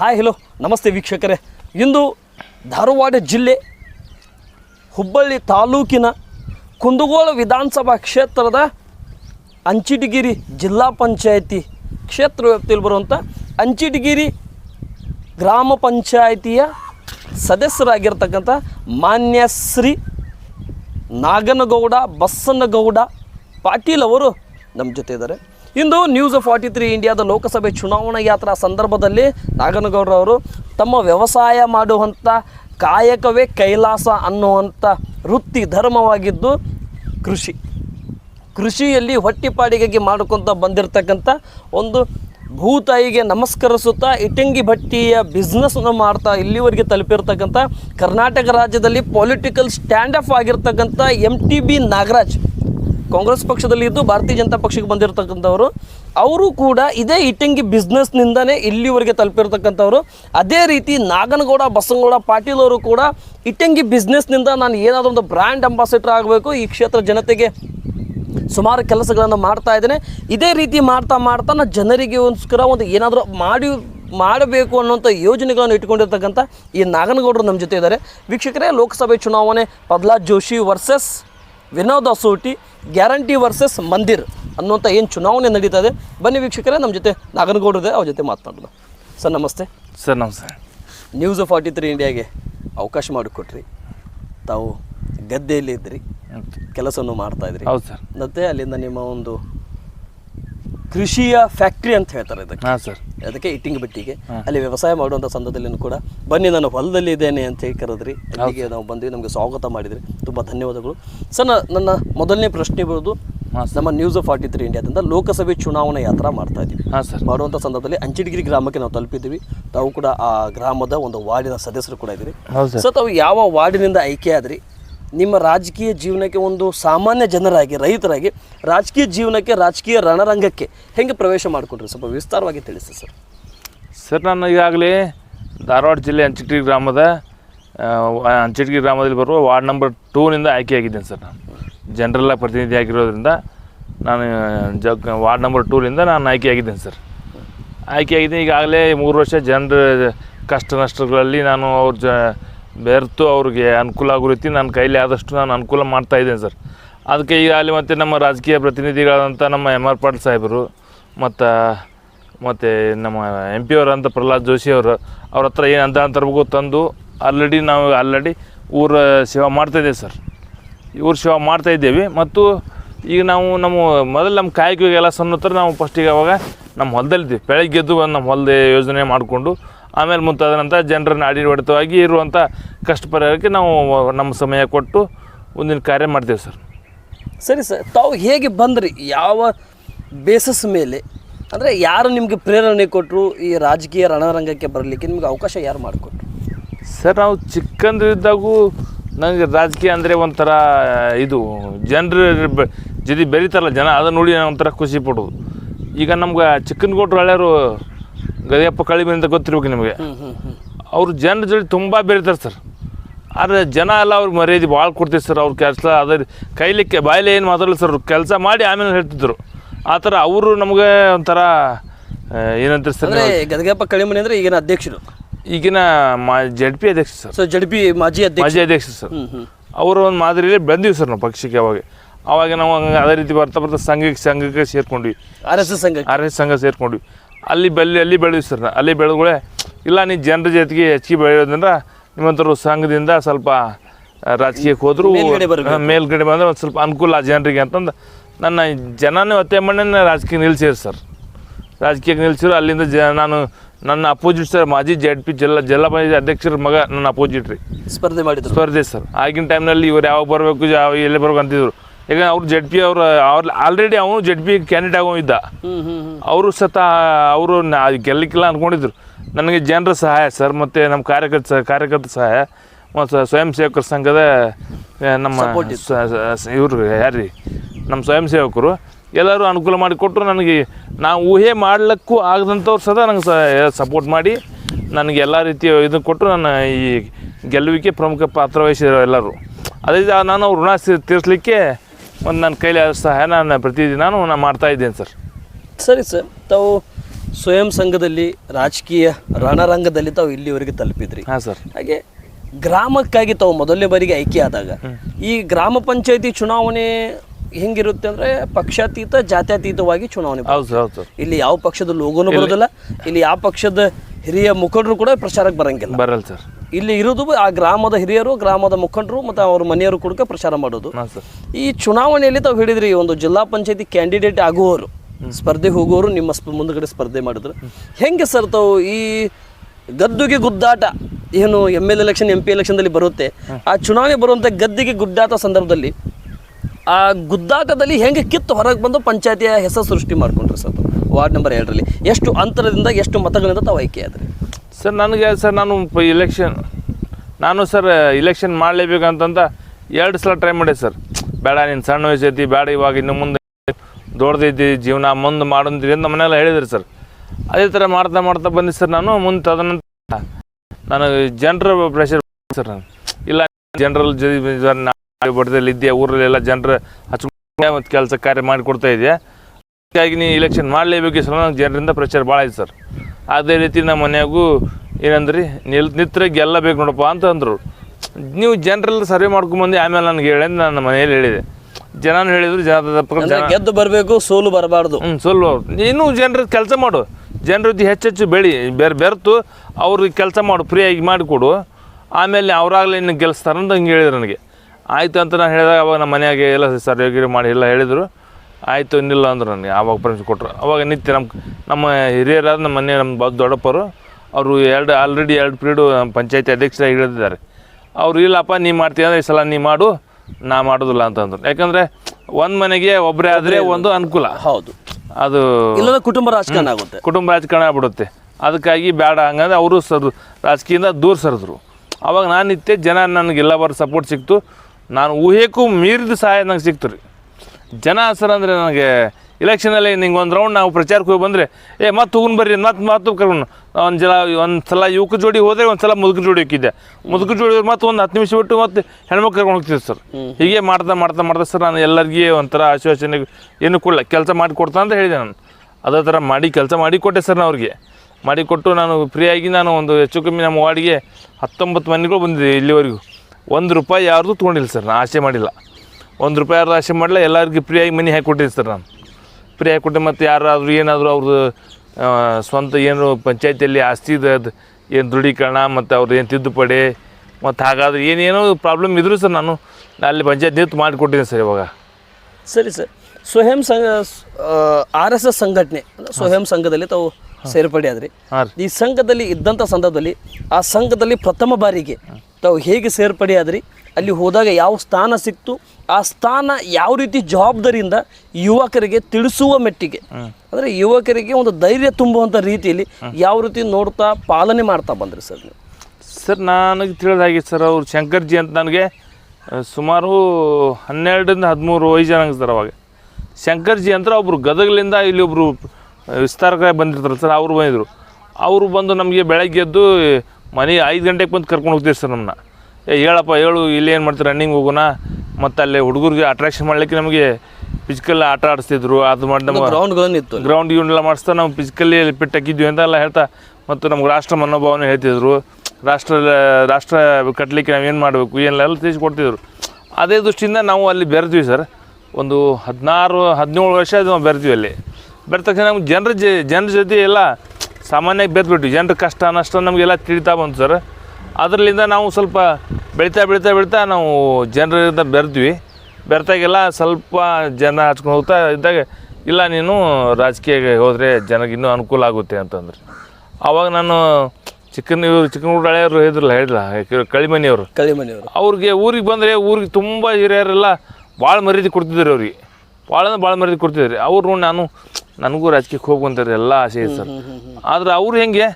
Hi hello ನಮಸ್ತೆ ವೀಕ್ಷಕರೇ. ಇಂದು ಧಾರವಾಡ ಜಿಲ್ಲೆ ಹುಬ್ಬಳ್ಳಿ ತಾಲೂಕಿನ ಕುಂದಗೋಳ ವಿಧಾನಸಭಾ ಕ್ಷೇತ್ರದ ಅಂಚಿಟಗಿರಿ ಜಿಲ್ಲಾ ಪಂಚಾಯಿತಿ ಕ್ಷೇತ್ರ ವ್ಯಾಪ್ತಿಯಲ್ಲಿ ಬರುವಂಥ ಅಂಚಿಟಗಿರಿ ಗ್ರಾಮ ಪಂಚಾಯಿತಿಯ ಸದಸ್ಯರಾಗಿರ್ತಕ್ಕಂಥ ಮಾನ್ಯ ಶ್ರೀ ನಾಗನಗೌಡ ಬಸ್ಸನಗೌಡ ಪಾಟೀಲ್ ಅವರು ನಮ್ಮ ಜೊತೆ ಇದ್ದಾರೆ. ಇಂದು ನ್ಯೂಸ್ ಫಾರ್ಟಿ ತ್ರೀ ಇಂಡಿಯಾದ ಲೋಕಸಭೆ ಚುನಾವಣಾ ಯಾತ್ರಾ ಸಂದರ್ಭದಲ್ಲಿ ನಾಗನಗೌಡರವರು ತಮ್ಮ ವ್ಯವಸಾಯ ಮಾಡುವಂಥ ಕಾಯಕವೇ ಕೈಲಾಸ ಅನ್ನುವಂಥ ವೃತ್ತಿ ಧರ್ಮವಾಗಿದ್ದು ಕೃಷಿ. ಕೃಷಿಯಲ್ಲಿ ಹೊಟ್ಟಿಪಾಡಿಗಾಗಿ ಮಾಡ್ಕೊತ ಬಂದಿರತಕ್ಕಂಥ ಒಂದು ಭೂತಾಯಿಗೆ ನಮಸ್ಕರಿಸುತ್ತಾ ಇಟಂಗಿ ಭಟ್ಟಿಯ ಬಿಸ್ನೆಸ್ನ ಮಾಡ್ತಾ ಇಲ್ಲಿವರೆಗೆ ತಲುಪಿರ್ತಕ್ಕಂಥ ಕರ್ನಾಟಕ ರಾಜ್ಯದಲ್ಲಿ ಪೊಲಿಟಿಕಲ್ ಸ್ಟ್ಯಾಂಡ್ ಅಪ್ ಆಗಿರ್ತಕ್ಕಂಥ M T B Nagaraj Congress ಪಕ್ಷದಲ್ಲಿ ಇದ್ದು ಭಾರತೀಯ ಜನತಾ ಪಕ್ಷಕ್ಕೆ ಬಂದಿರತಕ್ಕಂಥವರು, ಅವರು ಕೂಡ ಇದೇ ಇಟ್ಟಂಗಿ ಬಿಸ್ನೆಸ್ನಿಂದನೇ ಇಲ್ಲಿವರೆಗೆ ತಲುಪಿರ್ತಕ್ಕಂಥವ್ರು. ಅದೇ ರೀತಿ ನಾಗನಗೌಡ, ಬಸನಗೌಡ ಪಾಟೀಲ್ ಅವರು ಕೂಡ ಇಟ್ಟಂಗಿ ಬಿಸ್ನೆಸ್ನಿಂದ ನಾನು ಏನಾದರೂ ಒಂದು ಬ್ರ್ಯಾಂಡ್ ಅಂಬಾಸಿಡರ್ ಆಗಬೇಕು, ಈ ಕ್ಷೇತ್ರ ಜನತೆಗೆ ಸುಮಾರು ಕೆಲಸಗಳನ್ನು ಮಾಡ್ತಾ ಇದ್ದೇನೆ. ಇದೇ ರೀತಿ ಮಾಡ್ತಾ ಮಾಡ್ತಾ ನಾನು ಜನರಿಗೋಸ್ಕರ ಒಂದು ಏನಾದರೂ ಮಾಡಿ, ಮಾಡಬೇಕು ಅನ್ನೋಂಥ ಯೋಜನೆಗಳನ್ನು ಇಟ್ಕೊಂಡಿರ್ತಕ್ಕಂಥ ಈ ನಾಗನಗೌಡರು ನಮ್ಮ ಜೊತೆ ಇದ್ದಾರೆ. ವೀಕ್ಷಕರೇ, ಲೋಕಸಭೆ ಚುನಾವಣೆ, Prahlad Joshi versus Vinod Asooti guarantee versus ಮಂದಿರ್ ಅನ್ನುವಂಥ ಏನು ಚುನಾವಣೆ ನಡೀತಾ ಇದೆ ಬನ್ನಿ ವೀಕ್ಷಕರೇ ನಮ್ಮ ಜೊತೆ ನಾಗನಗೌಡರು ಇದೆ ಅವ್ರ ಜೊತೆ ಮಾತನಾಡೋಣ. ಸರ್ ನಮಸ್ತೆ. ಸರ್ ನಮಸ್ತೆ. ನ್ಯೂಸ್ ಫಾರ್ಟಿ ತ್ರೀ ಇಂಡಿಯಾಗೆ ಅವಕಾಶ ಮಾಡಿಕೊಟ್ರಿ. ತಾವು ಗದ್ದೆಯಲ್ಲಿ ಇದ್ರಿ. ಕೆಲಸವನ್ನು ಮಾಡ್ತಾ ಇದ್ರಿ. ಹೌದು ಸರ್. ಮತ್ತೆ ಅಲ್ಲಿಂದ ನಿಮ್ಮ ಒಂದು ಕೃಷಿಯ ಫ್ಯಾಕ್ಟ್ರಿ ಅಂತ ಹೇಳ್ತಾರೆ ಇದಕ್ಕೆ. ಹಾಂ ಸರ್. ಅದಕ್ಕೆ ಇಟ್ಟಿಂಗ್ ಬಿಟ್ಟಿಗೆ. ಅಲ್ಲಿ ವ್ಯವಸಾಯ ಮಾಡುವಂಥ ಸಂದರ್ಭದಲ್ಲಿನೂ ಕೂಡ ಬನ್ನಿ ನಾನು ಹೊಲದಲ್ಲಿ ಇದ್ದೇನೆ ಅಂತ ಹೇಳಿ ಕರೆದ್ರಿ. ಅಲ್ಲಿಗೆ ನಾವು ಬಂದ್ವಿ ನಮಗೆ ಸ್ವಾಗತ ಮಾಡಿದ್ರಿ. ತುಂಬ ಧನ್ಯವಾದಗಳು. ಸರ್ ನನ್ನ ಮೊದಲನೇ ಪ್ರಶ್ನೆ ಬರೋದು ನಮ್ಮ ನ್ಯೂಸ್ ಫಾರ್ಟಿ ತ್ರೀ ಇಂಡಿಯಾದಿಂದ ಲೋಕಸಭೆ ಚುನಾವಣಾ ಯಾತ್ರಾ ಮಾಡ್ತಾ ಇದ್ದೀವಿ. ಮಾಡುವಂಥ ಸಂದರ್ಭದಲ್ಲಿ ಅಂಚಿಟಗಿರಿ ಗ್ರಾಮಕ್ಕೆ ನಾವು ತಲುಪಿದ್ದೀವಿ. ತಾವು ಕೂಡ ಆ ಗ್ರಾಮದ ಒಂದು ವಾರ್ಡಿನ ಸದಸ್ಯರು ಕೂಡ ಇದ್ದೀರಿ. ಸರ್. ಸೊ ತಾವು ಯಾವ ವಾರ್ಡಿನಿಂದ ಆಯ್ಕೆ ಆದ್ರಿ? ನಿಮ್ಮ ರಾಜಕೀಯ ಜೀವನಕ್ಕೆ ಒಂದು ಸಾಮಾನ್ಯ ಜನರಾಗಿ, ರೈತರಾಗಿ, ರಾಜಕೀಯ ಜೀವನಕ್ಕೆ, ರಾಜಕೀಯ ರಣರಂಗಕ್ಕೆ ಹೆಂಗೆ ಪ್ರವೇಶ ಮಾಡಿಕೊಂಡ್ರಿ? ಸ್ವಲ್ಪ ವಿಸ್ತಾರವಾಗಿ ತಿಳಿಸಿ ಸರ್. ಸರ್, ನಾನು ಈಗಾಗಲೇ ಧಾರವಾಡ ಜಿಲ್ಲೆ ಅಂಚಿಟ್ಗಿ ಗ್ರಾಮದ ಅಂಚಿಟ್ಗಿ ಗ್ರಾಮದಲ್ಲಿ ಬರುವ ವಾರ್ಡ್ ನಂಬರ್ ಟೂನಿಂದ ಆಯ್ಕೆಯಾಗಿದ್ದೇನೆ ಸರ್ ನಾನು. ಜನರಲ್ಲ ಪ್ರತಿನಿಧಿ ಆಗಿರೋದ್ರಿಂದ ನಾನು, ಜ, ವಾರ್ಡ್ ನಂಬರ್ ಟೂನಿಂದ ನಾನು ಆಯ್ಕೆಯಾಗಿದ್ದೇನೆ ಸರ್. ಆಯ್ಕೆಯಾಗಿದ್ದೀನಿ, ಈಗಾಗಲೇ ಮೂರು ವರ್ಷ ಜನರ ಕಷ್ಟ ನಷ್ಟಗಳಲ್ಲಿ ನಾನು ಅವ್ರ ಜ ಬೆರೆತು ಅವ್ರಿಗೆ ಅನುಕೂಲ ಆಗೋ ರೀತಿ ನನ್ನ ಕೈಲಿ ಆದಷ್ಟು ನಾನು ಅನುಕೂಲ ಮಾಡ್ತಾ ಇದ್ದೇನೆ ಸರ್. ಅದಕ್ಕೆ ಈಗ ಅಲ್ಲಿ ಮತ್ತು ನಮ್ಮ ರಾಜಕೀಯ ಪ್ರತಿನಿಧಿಗಳಾದಂಥ ನಮ್ಮ ಎಂ ಆರ್ ಪಾಟೀಲ್ ಸಾಹೇಬರು ಮತ್ತು ಮತ್ತು ನಮ್ಮ ಎಂ ಪಿ ಅವರಂತ ಪ್ರಹ್ಲಾದ್ ಜೋಶಿ ಅವರು, ಅವ್ರ ಹತ್ರ ಏನು ಅಂತ ಅಂತರ್ಬೇಕು ತಂದು ಆಲ್ರೆಡಿ ನಾವು ಆಲ್ರೆಡಿ ಊರ ಸೇವಾ ಮಾಡ್ತಾಯಿದ್ದೇವೆ ಸರ್. ಊರ ಸೇವಾ ಮಾಡ್ತಾ ಇದ್ದೇವೆ ಮತ್ತು ಈಗ ನಾವು ನಮ್ಮ ಮೊದಲು ನಮ್ಮ ಕಾಯಕವೆಲ್ಲ ಸಣ್ಣ ನಾವು ಫಸ್ಟಿಗೆ ಅವಾಗ ನಮ್ಮ ಹೊಲದಲ್ಲಿದ್ದೀವಿ ಬೆಳಗ್ಗೆ ಎದ್ದು ನಮ್ಮ ಹೊಲದ ಯೋಜನೆ ಮಾಡಿಕೊಂಡು ಆಮೇಲೆ ಮುಂತಾದ ನಂತರ ಜನರ ನಾಡಿ ಹೊಡೆತವಾಗಿ ಇರುವಂಥ ಕಷ್ಟ ಪರಿಹಾರಕ್ಕೆ ನಾವು ನಮ್ಮ ಸಮಯ ಕೊಟ್ಟು ಮುಂದಿನ ಕಾರ್ಯ ಮಾಡ್ತೇವೆ ಸರ್. ಸರಿ ಸರ್ ತಾವು ಹೇಗೆ ಬಂದ್ರಿ? ಯಾವ ಬೇಸಸ್ ಮೇಲೆ? ಅಂದರೆ ಯಾರು ನಿಮಗೆ ಪ್ರೇರಣೆ ಕೊಟ್ಟರು ಈ ರಾಜಕೀಯ ರಣರಂಗಕ್ಕೆ ಬರಲಿಕ್ಕೆ ನಿಮಗೆ ಅವಕಾಶ ಯಾರು ಮಾಡಿಕೊಟ್ರು? ಸರ್ ನಾವು ಚಿಕ್ಕಂದ್ರಿದ್ದಾಗೂ ನನಗೆ ರಾಜಕೀಯ ಅಂದರೆ ಒಂಥರ ಇದು ಜನರು ಜೊತೆ ಬೆರೀತಾರಲ್ಲ ಜನ ಅದನ್ನು ನೋಡಿ ನಾನು ಒಂಥರ ಖುಷಿ ಪಡೋದು ಈಗ ನಮ್ಗೆ ಚಿಕ್ಕನಗೌಡ್ರು ಹಳ್ಳಿಯರು ಗದಿಯಪ್ಪ ಕಳಿಮೆ ಅಂತ ಗೊತ್ತಿರ್ಬೇಕು ನಿಮಗೆ? ಅವ್ರು ಜನರ ಜೊತೆ ತುಂಬ ಬೆರೀತಾರೆ ಸರ್. ಆದರೆ ಜನ ಎಲ್ಲ ಅವ್ರಿಗೆ ಮರ್ಯಾದೆ ಭಾಳ ಕೊಡ್ತೀವಿ ಸರ್ ಅವ್ರ ಕೆಲಸ. ಅದೇ ಕೈಲಿಕ್ಕೆ ಬಾಯಲ್ಲಿ ಏನು ಮಾತಾಡಲ್ಲ ಸರ್ ಕೆಲಸ ಮಾಡಿ ಆಮೇಲೆ ಹೇಳ್ತಿದ್ರು. ಆ ಥರ ಅವರು ನಮಗೆ ಒಂಥರ ಏನಂತಾರೆ ಸರ್ ಅಂದರೆ ಗದಗಪ್ಪ ಕಳಿಮನಿ ಅಂದರೆ ಈಗಿನ ಅಧ್ಯಕ್ಷರು? ಈಗಿನ ಮಾ ಜಡ್ ಪಿ ಅಧ್ಯಕ್ಷ ಸರ್. ಸೊ ಜಡ್ ಪಿ ಮಾಜಿ ಅಧ್ಯಕ್ಷ ಮಾಜಿ ಅಧ್ಯಕ್ಷ ಸರ್. ಅವರು ಒಂದು ಮಾದರಿಯಲ್ಲಿ ಬಂದೀವಿ ಸರ್ ನಾವು ಪಕ್ಷಕ್ಕೆ ಅವಾಗ. ಅವಾಗ ನಾವು ಹಂಗೆ ಅದೇ ರೀತಿ ಬರ್ತಾ ಬರ್ತಾ ಸಂಘಕ್ಕೆ ಸಂಘಕ್ಕೆ ಸೇರ್ಕೊಂಡ್ವಿ. ಆರ್ ಎಸ್ ಎಸ್ ಸಂಘ ಆರ್ ಎಸ್ ಸಂಘ ಸೇರ್ಕೊಂಡ್ವಿ. ಅಲ್ಲಿ ಬೆಲ್ಲಿ ಅಲ್ಲಿ ಬೆಳೆದ್ವಿ ಸರ್. ಅಲ್ಲಿ ಬೆಳೆದ್ಗಳೆ ಇಲ್ಲ ನೀ ಜನರ ಜೊತೆಗೆ ಹೆಚ್ಚಿಗೆ ಬೆಳೆಯೋದ್ರಿಂದ ನಿಮ್ಮಂಥವ್ರು ಸಂಘದಿಂದ ಸ್ವಲ್ಪ ರಾಜಕೀಯಕ್ಕೆ ಹೋದ್ರು ಮೇಲ್ಗಡೆ ಬಂದ್ರೆ ಒಂದು ಸ್ವಲ್ಪ ಅನುಕೂಲ ಜನರಿಗೆ ಅಂತಂದು ನನ್ನ ಜನನೇ ಒತ್ತೆ ಮಣ್ಣನ್ನೇ ರಾಜಕೀಯ ನಿಲ್ಸಿರು ಸರ್. ರಾಜಕೀಯಕ್ಕೆ ನಿಲ್ಸಿರು ಅಲ್ಲಿಂದ ಜ ನಾನು ನನ್ನ ಅಪೋಸಿಟ್ ಸರ್ ಮಾಜಿ ಜೆಡ್ ಪಿ ಜಿಲ್ಲಾ ಜಿಲ್ಲಾ ಪಂಚಾಯತ್ ಅಧ್ಯಕ್ಷರ ಮಗ ನನ್ನ ಅಪೋಸಿಟ್ ರೀ. ಸ್ಪರ್ಧೆ ಮಾಡಿದ್ರು. ಸ್ಪರ್ಧೆ ಸರ್. ಆಗಿನ ಟೈಮ್ನಲ್ಲಿ ಇವ್ರು ಯಾವಾಗ ಬರಬೇಕು ಯಾವ ಎಲ್ಲಿ ಬರಬೇಕು ಅಂತಿದ್ರು. ಈಗ ಅವ್ರು ಜೆಡ್ ಪಿ ಅವರು ಅವ್ರ ಆಲ್ರೆಡಿ ಅವನು ಜೆಡ್ ಪಿ ಕ್ಯಾಂಡಿಡೇಟ್ ಆಗೋ ಇದ್ದ ಅವರು ಸತ ಅವರು ಗೆಲ್ಲಕ್ಕಿಲ್ಲ ಅಂದ್ಕೊಂಡಿದ್ರು ನನಗೆ ಜನರ ಸಹಾಯ ಸರ್ ಮತ್ತು ನಮ್ಮ ಕಾರ್ಯಕರ್ತ ಕಾರ್ಯಕರ್ತ ಸಹಾಯ ಮತ್ತು ಸ್ವಯಂ ಸೇವಕರ ಸಂಘದ ನಮ್ಮ ಇವರು ಯಾರು ನಮ್ಮ ಸ್ವಯಂ ಸೇವಕರು. ಎಲ್ಲರೂ ಅನುಕೂಲ ಮಾಡಿಕೊಟ್ಟರು ನನಗೆ ನಾವು ಊಹೆ ಮಾಡ್ಲಿಕ್ಕೂ ಆಗದಂಥವ್ರು ಸದಾ ನಂಗೆ ಸಪೋರ್ಟ್ ಮಾಡಿ ನನಗೆ ಎಲ್ಲ ರೀತಿಯ ಇದನ್ನು ಕೊಟ್ಟು ನನ್ನ ಈ ಗೆಲ್ಲುವಿಕೆ ಪ್ರಮುಖ ಪಾತ್ರ ವಹಿಸಿದ್ರು ಎಲ್ಲರೂ. ಅದೇ ನಾನು ಅವ್ರ ಋಣ ತೀರಿಸ್ಲಿಕ್ಕೆ ಒಂದು ನನ್ನ ಕೈಲಿ ಆದ ಸಹಾಯ ನಾನು ಪ್ರತಿದಿನ ನಾನು ಮಾಡ್ತಾ ಇದ್ದೇನೆ ಸರ್. ಸರಿ ಸರ್ ತಾವು ಸ್ವಯಂ ಸಂಘದಲ್ಲಿ ರಾಜಕೀಯ ರಣರಂಗದಲ್ಲಿ ತಾವು ಇಲ್ಲಿವರೆಗೆ ತಲುಪಿದ್ರಿ. ಹಾಂ ಸರ್. ಹಾಗೆ ಗ್ರಾಮಕ್ಕಾಗಿ ತಾವು ಮೊದಲನೇ ಬಾರಿಗೆ ಆಯ್ಕೆ ಆದಾಗ ಈ ಗ್ರಾಮ ಪಂಚಾಯತಿ ಚುನಾವಣೆ ಹೆಂಗಿರುತ್ತೆ ಅಂದ್ರೆ ಪಕ್ಷಾತೀತ ಜಾತ್ಯತೀತವಾಗಿ ಚುನಾವಣೆ. ಹೌದು ಹೌದು ಸರ್. ಇಲ್ಲಿ ಯಾವ ಪಕ್ಷದ ಲೋಗೋನು ಬರೋದಿಲ್ಲ. ಇಲ್ಲಿ ಯಾವ ಪಕ್ಷದ ಹಿರಿಯ ಮುಖಂಡರು ಕೂಡ ಪ್ರಚಾರಕ್ಕೆ ಬರಂಗಿಲ್ಲ. ಬರಲ್ಲ ಸರ್. ಇಲ್ಲಿ ಇರೋದು ಆ ಗ್ರಾಮದ ಹಿರಿಯರು ಗ್ರಾಮದ ಮುಖಂಡರು ಮತ್ತು ಅವ್ರ ಮನೆಯವರು ಕೂಡ ಪ್ರಚಾರ ಮಾಡೋದು. ಈ ಚುನಾವಣೆಯಲ್ಲಿ ತಾವು ಹೇಳಿದ್ರಿ ಒಂದು ಜಿಲ್ಲಾ ಪಂಚಾಯತಿ ಕ್ಯಾಂಡಿಡೇಟ್ ಆಗುವವರು ಸ್ಪರ್ಧೆ ಹೋಗುವವರು ನಿಮ್ಮ ಮುಂದಗಡೆ ಸ್ಪರ್ಧೆ ಮಾಡಿದ್ರು. ಹೆಂಗೆ ಸರ್ ತಾವು ಈ ಗದ್ದುಗೆ ಗುದ್ದಾಟ ಏನು M L election M P ಎಲೆಕ್ಷನ್ದಲ್ಲಿ ಬರುತ್ತೆ ಆ ಚುನಾವಣೆ ಬರುವಂಥ ಗದ್ದಿಗೆ ಗುದ್ದಾಟ ಸಂದರ್ಭದಲ್ಲಿ ಆ ಗುದ್ದಾಟದಲ್ಲಿ ಹೆಂಗೆ ಕಿತ್ತು ಹೊರಗೆ ಬಂದು ಪಂಚಾಯತಿಯ ಹೆಸರು ಸೃಷ್ಟಿ ಮಾಡ್ಕೊಂಡ್ರಿ ಸರ್? ವಾರ್ಡ್ ನಂಬರ್ ಎರಡರಲ್ಲಿ. ಎಷ್ಟು ಅಂತರದಿಂದ ಎಷ್ಟು ಮತಗಳಿಂದ ತಾವು ಆಯ್ಕೆ ಆದ್ರಿ? ಸರ್, ನನಗೆ ಸರ್, ನಾನು ಇಲೆಕ್ಷನ್ ನಾನು ಸರ್ ಇಲೆಕ್ಷನ್ ಮಾಡಲೇಬೇಕಂತಂತ ಎರಡು ಸಲ ಟ್ರೈ ಮಾಡಿದೆ ಸರ್. ಬೇಡ, ನೀನು ಸಣ್ಣ ವಯಸ್ಸೈತಿ, ಬೇಡ, ಇವಾಗ ಇನ್ನು ಮುಂದೆ ದೊಡ್ಡದೈತಿ, ಜೀವನ ಮುಂದೆ ಮಾಡೋದ್ರಿ ಅಂತ ಮನೆಯೆಲ್ಲ ಹೇಳಿದ್ರು ಸರ್. ಅದೇ ಥರ ಮಾಡ್ತಾ ಮಾಡ್ತಾ ಬಂದಿ ಸರ್ ನಾನು, ಮುಂದೆ ತದನಂತರ ನನಗೆ ಜನರ ಪ್ರೆಷರ್ ಸರ್ ನಾನು. ಇಲ್ಲ ಜನರಲ್ಲಿ ಬಡ್ದಲ್ಲಿ ಇದ್ದೆ ಊರಲ್ಲೆಲ್ಲ ಜನರ ಹಚ್ಕೊಂಡು ಮತ್ತು ಕೆಲಸ ಕಾರ್ಯ ಮಾಡಿಕೊಡ್ತಾ ಇದೆಯಾ. ಹೀಗಾಗಿ ನೀ ಇಲೆಕ್ಷನ್ ಮಾಡಲೇಬೇಕು ಸರ್ ನನಗೆ ಜನರಿಂದ ಪ್ರೆಷರ್ ಭಾಳ ಇದೆ ಸರ್. ಅದೇ ರೀತಿ ನಮ್ಮ ಮನೆಯಾಗೂ ಏನಂದ್ರಿ ನಿಲ್ ನಿತ್ರ ಗೆಲ್ಲಬೇಕು ನೋಡಪ್ಪ ಅಂತ ಅಂದರು. ನೀವು ಜನರೆಲ್ಲ ಸರ್ವೆ ಮಾಡ್ಕೊಂಬಂದು ಆಮೇಲೆ ನನಗೆ ಹೇಳಿ ನನ್ನ ಮನೆಯಲ್ಲಿ ಹೇಳಿದೆ. ಜನನು ಹೇಳಿದ್ರು ಜನ ಗೆದ್ದು ಬರಬೇಕು ಸೋಲು ಬರಬಾರ್ದು. ಹ್ಞೂ ಸೋಲು ನೀನು ಜನರ ಕೆಲಸ ಮಾಡು. ಜನರ ಹೆಚ್ಚೆಚ್ಚು ಬೆಳಿ ಬೆರ್ ಬೆರೆತು ಅವ್ರಿಗೆ ಕೆಲಸ ಮಾಡು ಫ್ರೀಯಾಗಿ ಮಾಡಿಕೊಡು ಆಮೇಲೆ ಅವರಾಗಲೇ ಇನ್ನು ಗೆಲ್ಲಿಸ್ತಾರಂತ ಹಂಗೆ ಹೇಳಿದ್ರು ನನಗೆ. ಆಯಿತು ಅಂತ ನಾನು ಹೇಳಿದಾಗ ಅವಾಗ ನಮ್ಮ ಮನೆಯಾಗೆ ಎಲ್ಲ ಸರ್ವೆ ಗಿರಿ ಮಾಡಿ ಎಲ್ಲ ಹೇಳಿದರು. ಆಯಿತು ಇನ್ನಿಲ್ಲ ಅಂದರು ನನಗೆ ಆವಾಗ ಪರ್ಮಿಷನ್ ಕೊಟ್ಟರು ಅವಾಗ ನಿತ್ಯ ನಮ್ಮ ನಮ್ಮ ಹಿರಿಯರಾದ ನಮ್ಮ ಮನೆ ನಮ್ಮ ಬ- ದೊಡ್ಡಪ್ಪರು ಅವರು ಎರಡು ಆಲ್ರೆಡಿ ಎರಡು ಪೀರಿಯಡು ಪಂಚಾಯತಿ ಅಧ್ಯಕ್ಷರಾಗಿ ಹಿಡಿದಿದ್ದಾರೆ ಅವರು ಇಲ್ಲಪ್ಪ ನೀ ಮಾಡ್ತೀಯ ಅಂದರೆ ಈ ಸಲ ನೀ ಮಾಡು ನಾ ಮಾಡೋದಿಲ್ಲ ಅಂತಂದ್ರು ಯಾಕಂದರೆ ಒಂದು ಮನೆಗೆ ಒಬ್ಬರೇ ಆದರೆ ಒಂದು ಅನುಕೂಲ. ಹೌದು. ಅದು ಇಲ್ಲದ ಕುಟುಂಬ ರಾಜಕಾರಣ ಆಗುತ್ತೆ. ಕುಟುಂಬ ರಾಜಕಾರಣ ಆಗ್ಬಿಡುತ್ತೆ. ಅದಕ್ಕಾಗಿ ಬೇಡ ಹಂಗಂದ್ರೆ ಅವರು ಸರ್ ರಾಜಕೀಯದಿಂದ ದೂರ ಸರಿದ್ರು. ಅವಾಗ ನಾನು ನಿತ್ಯ ಜನ ನನಗೆ ಎಲ್ಲ ಬರೋ ಸಪೋರ್ಟ್ ಸಿಕ್ತು. ನಾನು ಊಹೆಗೂ ಮೀರಿದ ಸಹಾಯ ನಂಗೆ ಸಿಕ್ತು ರೀ. ಜನ ಸರ್ ಅಂದರೆ ನನಗೆ ಇಲೆಕ್ಷನಲ್ಲಿ ನಿಂಗೆ ಒಂದು ರೌಂಡ್ ನಾವು ಪ್ರಚಾರಕ್ಕೆ ಹೋಗಿ ಬಂದರೆ ಏ ಮತ್ತೆ ಹೋಗುನ್ ಬರ್ರಿ ಮತ್ತೆ ಮತ್ತೆ ಕರ್ಕೊಂಡು ಒಂದು ಜಲ ಒಂದು ಸಲ ಯುವಕ ಜೋಡಿ ಹೋದರೆ ಒಂದು ಸಲ ಮುದುಕ ಜೋಡಿ ಹೋಗಿದ್ದೆ ಮುದುಕ ಜೋಡಿ ಹೋದ್ರೆ ಮತ್ತೆ ಒಂದು ಹತ್ತು ನಿಮಿಷ ಬಿಟ್ಟು ಮತ್ತೆ ಹೆಣ್ಮಕ್ಳು ಕರ್ಕೊಂಡು ಹೋಗ್ತಿದ್ದೆ ಸರ್. ಹೀಗೆ ಮಾಡ್ತಾ ಮಾಡ್ತಾ ಮಾಡ್ತಾ ಸರ್ ನಾನು ಎಲ್ಲರಿಗೆ ಒಂಥರ ಆಶ್ವಾಸನೆ ಏನು ಕೊಡಲ್ಲ ಕೆಲಸ ಮಾಡಿಕೊಡ್ತಾ ಅಂತ ಹೇಳಿದೆ ನಾನು. ಅದೇ ಥರ ಮಾಡಿ ಕೆಲಸ ಮಾಡಿಕೊಟ್ಟೆ ಸರ್ ನಾನು ಅವ್ರಿಗೆ. ಮಾಡಿಕೊಟ್ಟು ನಾನು ಫ್ರೀಯಾಗಿ ನಾನು ಒಂದು ಹೆಚ್ಚು ಕಮ್ಮಿ ನಮ್ಮ ವಾರ್ಡಿಗೆ ಹತ್ತೊಂಬತ್ತು ಮನೆಗಳು ಬಂದಿದೆ ಇಲ್ಲಿವರೆಗೂ. ಒಂದು ರೂಪಾಯಿ ಯಾರ್ದು ತೊಗೊಂಡಿಲ್ಲ ಸರ್ ನಾನು ಆಸೆ ಮಾಡಿಲ್ಲ. ಒಂದು ರೂಪಾಯಿ ರಾಶಿ ಮಾಡಲ್ಲ ಎಲ್ಲರಿಗೂ ಫ್ರೀಯಾಗಿ ಮನೆ ಹಾಕಿ ಕೊಟ್ಟಿದ್ದೆ ಸರ್ ನಾನು ಫ್ರೀ ಹಾಕಿ ಕೊಟ್ಟೆ ಮತ್ತು ಯಾರಾದರೂ ಏನಾದರೂ ಅವ್ರದ್ದು ಸ್ವಂತ ಏನು ಪಂಚಾಯತಿಯಲ್ಲಿ ಆಸ್ತಿದ ಏನು ದೃಢೀಕರಣ ಮತ್ತು ಅವ್ರದ್ದು ಏನು ತಿದ್ದುಪಡಿ ಮತ್ತು ಹಾಗಾದ್ರೆ ಏನೇನೋ ಪ್ರಾಬ್ಲಮ್ ಇದ್ರು ಸರ್ ನಾನು ಅಲ್ಲಿ ಪಂಚಾಯತ್ ನಿಂತು ಮಾಡಿಕೊಟ್ಟಿದ್ದೀನಿ ಸರ್ ಇವಾಗ. ಸರಿ ಸರ್. ಸ್ವಯಂ ಸಂಘ ಆರ್ ಎಸ್ ಎಸ್ ಸಂಘಟನೆ ಸ್ವಯಂ ಸಂಘದಲ್ಲಿ ತಾವು ಸೇರ್ಪಡೆ ಆದ್ರಿ ಹಾಂ ಈ ಸಂಘದಲ್ಲಿ ಇದ್ದಂಥ ಸಂದರ್ಭದಲ್ಲಿ ಆ ಸಂಘದಲ್ಲಿ ಪ್ರಥಮ ಬಾರಿಗೆ ತಾವು ಹೇಗೆ ಸೇರ್ಪಡೆ ಆದ್ರಿ ಅಲ್ಲಿ ಹೋದಾಗ ಯಾವ ಸ್ಥಾನ ಸಿಕ್ತು ಆ ಸ್ಥಾನ ಯಾವ ರೀತಿ ಜವಾಬ್ದಾರಿಯಿಂದ ಯುವಕರಿಗೆ ತಿಳಿಸುವ ಮೆಟ್ಟಿಗೆ. ಅಂದರೆ ಯುವಕರಿಗೆ ಒಂದು ಧೈರ್ಯ ತುಂಬುವಂಥ ರೀತಿಯಲ್ಲಿ ಯಾವ ರೀತಿ ನೋಡ್ತಾ ಪಾಲನೆ ಮಾಡ್ತಾ ಬಂದ್ರಿ ಸರ್ ನೀವು? ಸರ್ ನನಗೆ ತಿಳಿದಾಗಿ ಹಾಗೆ ಸರ್ ಅವ್ರು ಶಂಕರ್ಜಿ ಅಂತ ನನಗೆ ಸುಮಾರು ಹನ್ನೆರಡರಿಂದ ಹದಿಮೂರು ವಯಸ್ಸು ಜನ ಸರ್ ಅವಾಗ. ಶಂಕರ್ಜಿ ಅಂತ ಒಬ್ಬರು ಗದಗಲಿಂದ ಇಲ್ಲಿ ಒಬ್ಬರು ವಿಸ್ತಾರಕ ಬಂದಿರ್ತಾರೆ ಸರ್ ಅವರು ಬಂದಿದ್ರು. ಅವರು ಬಂದು ನಮಗೆ ಬೆಳಗ್ಗೆ ಎದ್ದು ಮನೆ ಐದು ಗಂಟೆಗೆ ಬಂದು ಕರ್ಕೊಂಡು ಹೋಗ್ತೀವಿ ಸರ್ ನಮ್ಮನ್ನ ಏ ಹೇಳಪ್ಪ ಹೇಳು ಇಲ್ಲಿ ಏನು ಮಾಡ್ತೀರಿ? ರನ್ನಿಂಗ್ ಹೋಗೋಣ ಮತ್ತು ಅಲ್ಲಿ ಹುಡುಗರಿಗೆ ಅಟ್ರಾಕ್ಷನ್ ಮಾಡಲಿಕ್ಕೆ ನಮಗೆ ಫಿಸಿಕಲ್ ಆಟ ಆಡಿಸ್ತಿದ್ರು. ಅದು ಮಾಡಿ ನಮ್ಮ ಇತ್ತು ಗ್ರೌಂಡ್ ಇವನ್ನೆಲ್ಲ ಮಾಡಿಸ್ತಾ ನಾವು ಫಿಸಿಕಲಿ ಫಿಟ್ ಆಗಿದ್ವಿ ಅಂತ ಎಲ್ಲ ಹೇಳ್ತಾ ಮತ್ತು ನಮ್ಗೆ ರಾಷ್ಟ್ರ ಮನೋಭಾವನೆ ಹೇಳ್ತಿದ್ರು. ರಾಷ್ಟ್ರ ರಾಷ್ಟ್ರ ಕಟ್ಟಲಿಕ್ಕೆ ನಾವು ಏನು ಮಾಡಬೇಕು? ಏನೆಲ್ಲ ತಿಳಿಸ್ಕೊಡ್ತಿದ್ರು ಅದೇ ದೃಷ್ಟಿಯಿಂದ ನಾವು ಅಲ್ಲಿ ಬೆರೆತೀವಿ ಸರ್. ಒಂದು ಹದಿನಾರು ಹದಿನೇಳು ವರ್ಷ ಅದು ನಾವು ಬೆರೆತೀವಿ ಅಲ್ಲಿ. ಬೆರೆದ ತಕ್ಷಣ ನಮ್ಗೆ ಜನರ ಜ ಜನರ ಜೊತೆ ಎಲ್ಲ ಸಾಮಾನ್ಯವಾಗಿ ಬೆದ್ಬಿಟ್ವಿ ಜನರ ಕಷ್ಟ ನಷ್ಟ ನಮಗೆಲ್ಲ ತಿಳಿತಾ ಬಂತು ಸರ್. ಅದರಲ್ಲಿಂದ ನಾವು ಸ್ವಲ್ಪ ಬೆಳೀತಾ ಬೆಳೀತಾ ಬೆಳೀತಾ ನಾವು ಜನರಿಂದ ಬೆರೆದ್ವಿ. ಬೆರೆತಾಗೆಲ್ಲ ಸ್ವಲ್ಪ ಜನ ಹಚ್ಕೊಂಡು ಹೋಗ್ತಾ ಇದ್ದಾಗ ಇಲ್ಲ ನೀನು ರಾಜಕೀಯಕ್ಕೆ ಹೋದರೆ ಜನಕ್ಕೆ ಇನ್ನೂ ಅನುಕೂಲ ಆಗುತ್ತೆ ಅಂತಂದ್ರೆ. ಆವಾಗ ನಾನು ಚಿಕ್ಕನ ಇವರು ಚಿಕ್ಕನ ಹಳೆಯವರು ಹೇಳಿದ್ರಲ್ಲ ಹೇಳಿಲ್ಲ ಕಳಿಮನಿಯವರು. ಕಳಿಮನಿಯವರು. ಅವ್ರಿಗೆ ಊರಿಗೆ ಬಂದರೆ ಊರಿಗೆ ತುಂಬ ಹಿರಿಯರೆಲ್ಲ ಭಾಳ ಮರ್ಯಾದೆ ಕೊಡ್ತಿದ್ರು ಅವ್ರಿಗೆ. ಭಾಳ ಅಂದ್ರೆ ಭಾಳ ಮರ್ಯಾದೆ ಕೊಡ್ತಿದ್ರು. ಅವ್ರು ನಾನು ನನಗೂ ರಾಜಕೀಯಕ್ಕೆ ಹೋಗುವಂಥದ್ದು ಎಲ್ಲ ಆಸೆ ಇದೆ ಸರ್. ಆದ್ರೆ ಅವ್ರು ಹೆಂಗೆ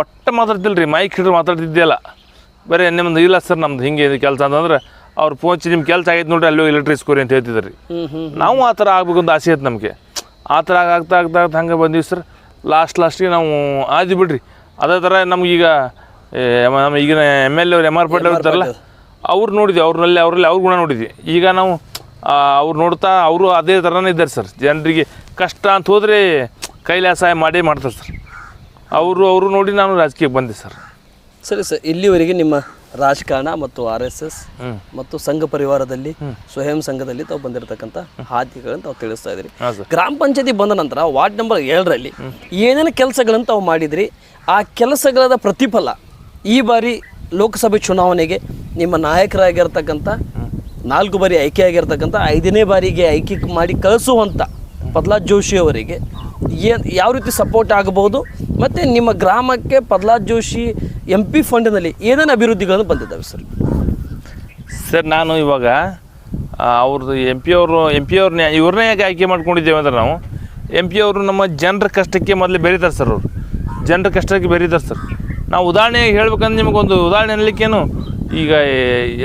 ಒಟ್ಟು ಮಾತಾಡ್ತಿಲ್ಲ ರೀ ಮೈಕ್ ಹಿಡಿದು ಮಾತಾಡ್ತಿದ್ದೆಲ್ಲ ಬರೀ ನಿಮ್ದು ಇಲ್ಲ ಸರ್ ನಮ್ದು ಹಿಂಗೆ ಇದು ಕೆಲಸ ಅಂತಂದ್ರೆ ಅವ್ರು ಫೋನ್ ನಿಮ್ಮ ಕೆಲಸ ಆಗೈತೆ ನೋಡ್ರಿ ಅಲ್ಲೋ ಎಲೆಕ್ಟ್ರಿಸ್ ಸ್ಕೋರಿ ಅಂತ ಹೇಳ್ತಿದ್ರು ನಾವು ಆ ಥರ ಆಗ್ಬೇಕು ಅಂತ ಆಸೆ ಐತೆ ನಮಗೆ. ಆ ಥರ ಆಗ್ತಾ ಆಗ್ತಾ ಆಗ್ತಾ ಹಂಗೆ ಬಂದೀವಿ ಸರ್. ಲಾಸ್ಟ್ ಲಾಸ್ಟಿಗೆ ನಾವು ಆದಿ ಬಿಡ್ರಿ. ಅದೇ ಥರ ನಮಗೀಗ ನಮ್ಮ ಈಗಿನ ಎಂ ಎಲ್ ಅವ್ರು ಎಂ ಆರ್ ಪಾಟೀಲ್ ಇರ್ತಾರಲ್ಲ ಅವ್ರು ನೋಡಿದ್ವಿ. ಅವ್ರಲ್ಲಿ ಅವರಲ್ಲಿ ಅವ್ರ ಗುಣ ನೋಡಿದ್ವಿ. ಈಗ ನಾವು ಅವ್ರು ನೋಡ್ತಾ ಅವರು ಅದೇ ಥರನೇ ಇದ್ದಾರೆ ಸರ್. ಜನರಿಗೆ ಕಷ್ಟ ಅಂತ ಹೋದರೆ ಕೈಲಾಸಾಯ ಮಾಡಿ ಮಾಡ್ತಾರೆ ಸರ್. ಅವರು ಅವರು ನೋಡಿ ನಾನು ರಾಜಕೀಯಕ್ಕೆ ಬಂದೆ ಸರ್. ಸರಿ ಸರ್ ಇಲ್ಲಿವರೆಗೆ ನಿಮ್ಮ ರಾಜಕಾರಣ ಮತ್ತು ಆರ್ ಎಸ್ ಎಸ್ ಮತ್ತು ಸಂಘ ಪರಿವಾರದಲ್ಲಿ ಸ್ವಯಂ ಸಂಘದಲ್ಲಿ ತಾವು ಬಂದಿರತಕ್ಕಂಥ ಹಾದಿಗಳನ್ನು ತಾವು ತಿಳಿಸ್ತಾ ಇದ್ರಿ ಗ್ರಾಮ ಪಂಚಾಯತಿ ಬಂದ ನಂತರ ವಾರ್ಡ್ ನಂಬರ್ ಏಳರಲ್ಲಿ ಏನೇನು ಕೆಲಸಗಳನ್ನು ತಾವು ಮಾಡಿದ್ರಿ? ಆ ಕೆಲಸಗಳ ಪ್ರತಿಫಲ ಈ ಬಾರಿ ಲೋಕಸಭೆ ಚುನಾವಣೆಗೆ ನಿಮ್ಮ ನಾಯಕರಾಗಿರ್ತಕ್ಕಂಥ ನಾಲ್ಕು ಬಾರಿ ಆಯ್ಕೆ ಆಗಿರ್ತಕ್ಕಂಥ ಐದನೇ ಬಾರಿಗೆ ಆಯ್ಕೆ ಮಾಡಿ ಕಳಿಸುವಂಥ ಪ್ರಹ್ಲಾದ್ ಜೋಶಿ ಅವರಿಗೆ. ಏನು ಯಾವ ರೀತಿ ಸಪೋರ್ಟ್ ಆಗಬಹುದು? ಮತ್ತು ನಿಮ್ಮ ಗ್ರಾಮಕ್ಕೆ ಪ್ರಹ್ಲಾದ್ ಜೋಶಿ ಎಂ ಪಿ ಫಂಡ್ನಲ್ಲಿ ಏನೇನು ಅಭಿವೃದ್ಧಿಗಳನ್ನು ಬಂದಿದ್ದಾವೆ ಸರ್? ಸರ್ ನಾನು ಇವಾಗ ಅವ್ರದ್ದು ಎಂ ಪಿ ಅವರು ಎಂ ಪಿ ಅವ್ರನ್ನ ಇವ್ರನ್ನೇ ಯಾಕೆ ಆಯ್ಕೆ ಮಾಡ್ಕೊಂಡಿದ್ದೇವೆ ಅಂದ್ರೆ ನಾವು ಎಂ ಪಿ ಅವರು ನಮ್ಮ ಜನರ ಕಷ್ಟಕ್ಕೆ ಮೊದಲು ಬೆರೀತಾರೆ ಸರ್ ಅವರು. ಜನರ ಕಷ್ಟಕ್ಕೆ ಬೆರೀತಾರೆ ಸರ್. ನಾವು ಉದಾಹರಣೆ ಹೇಳ್ಬೇಕಂದ್ರೆ ನಿಮಗೊಂದು ಉದಾಹರಣೆ ಅನ್ನಲಿಕ್ಕೇನು ಈಗ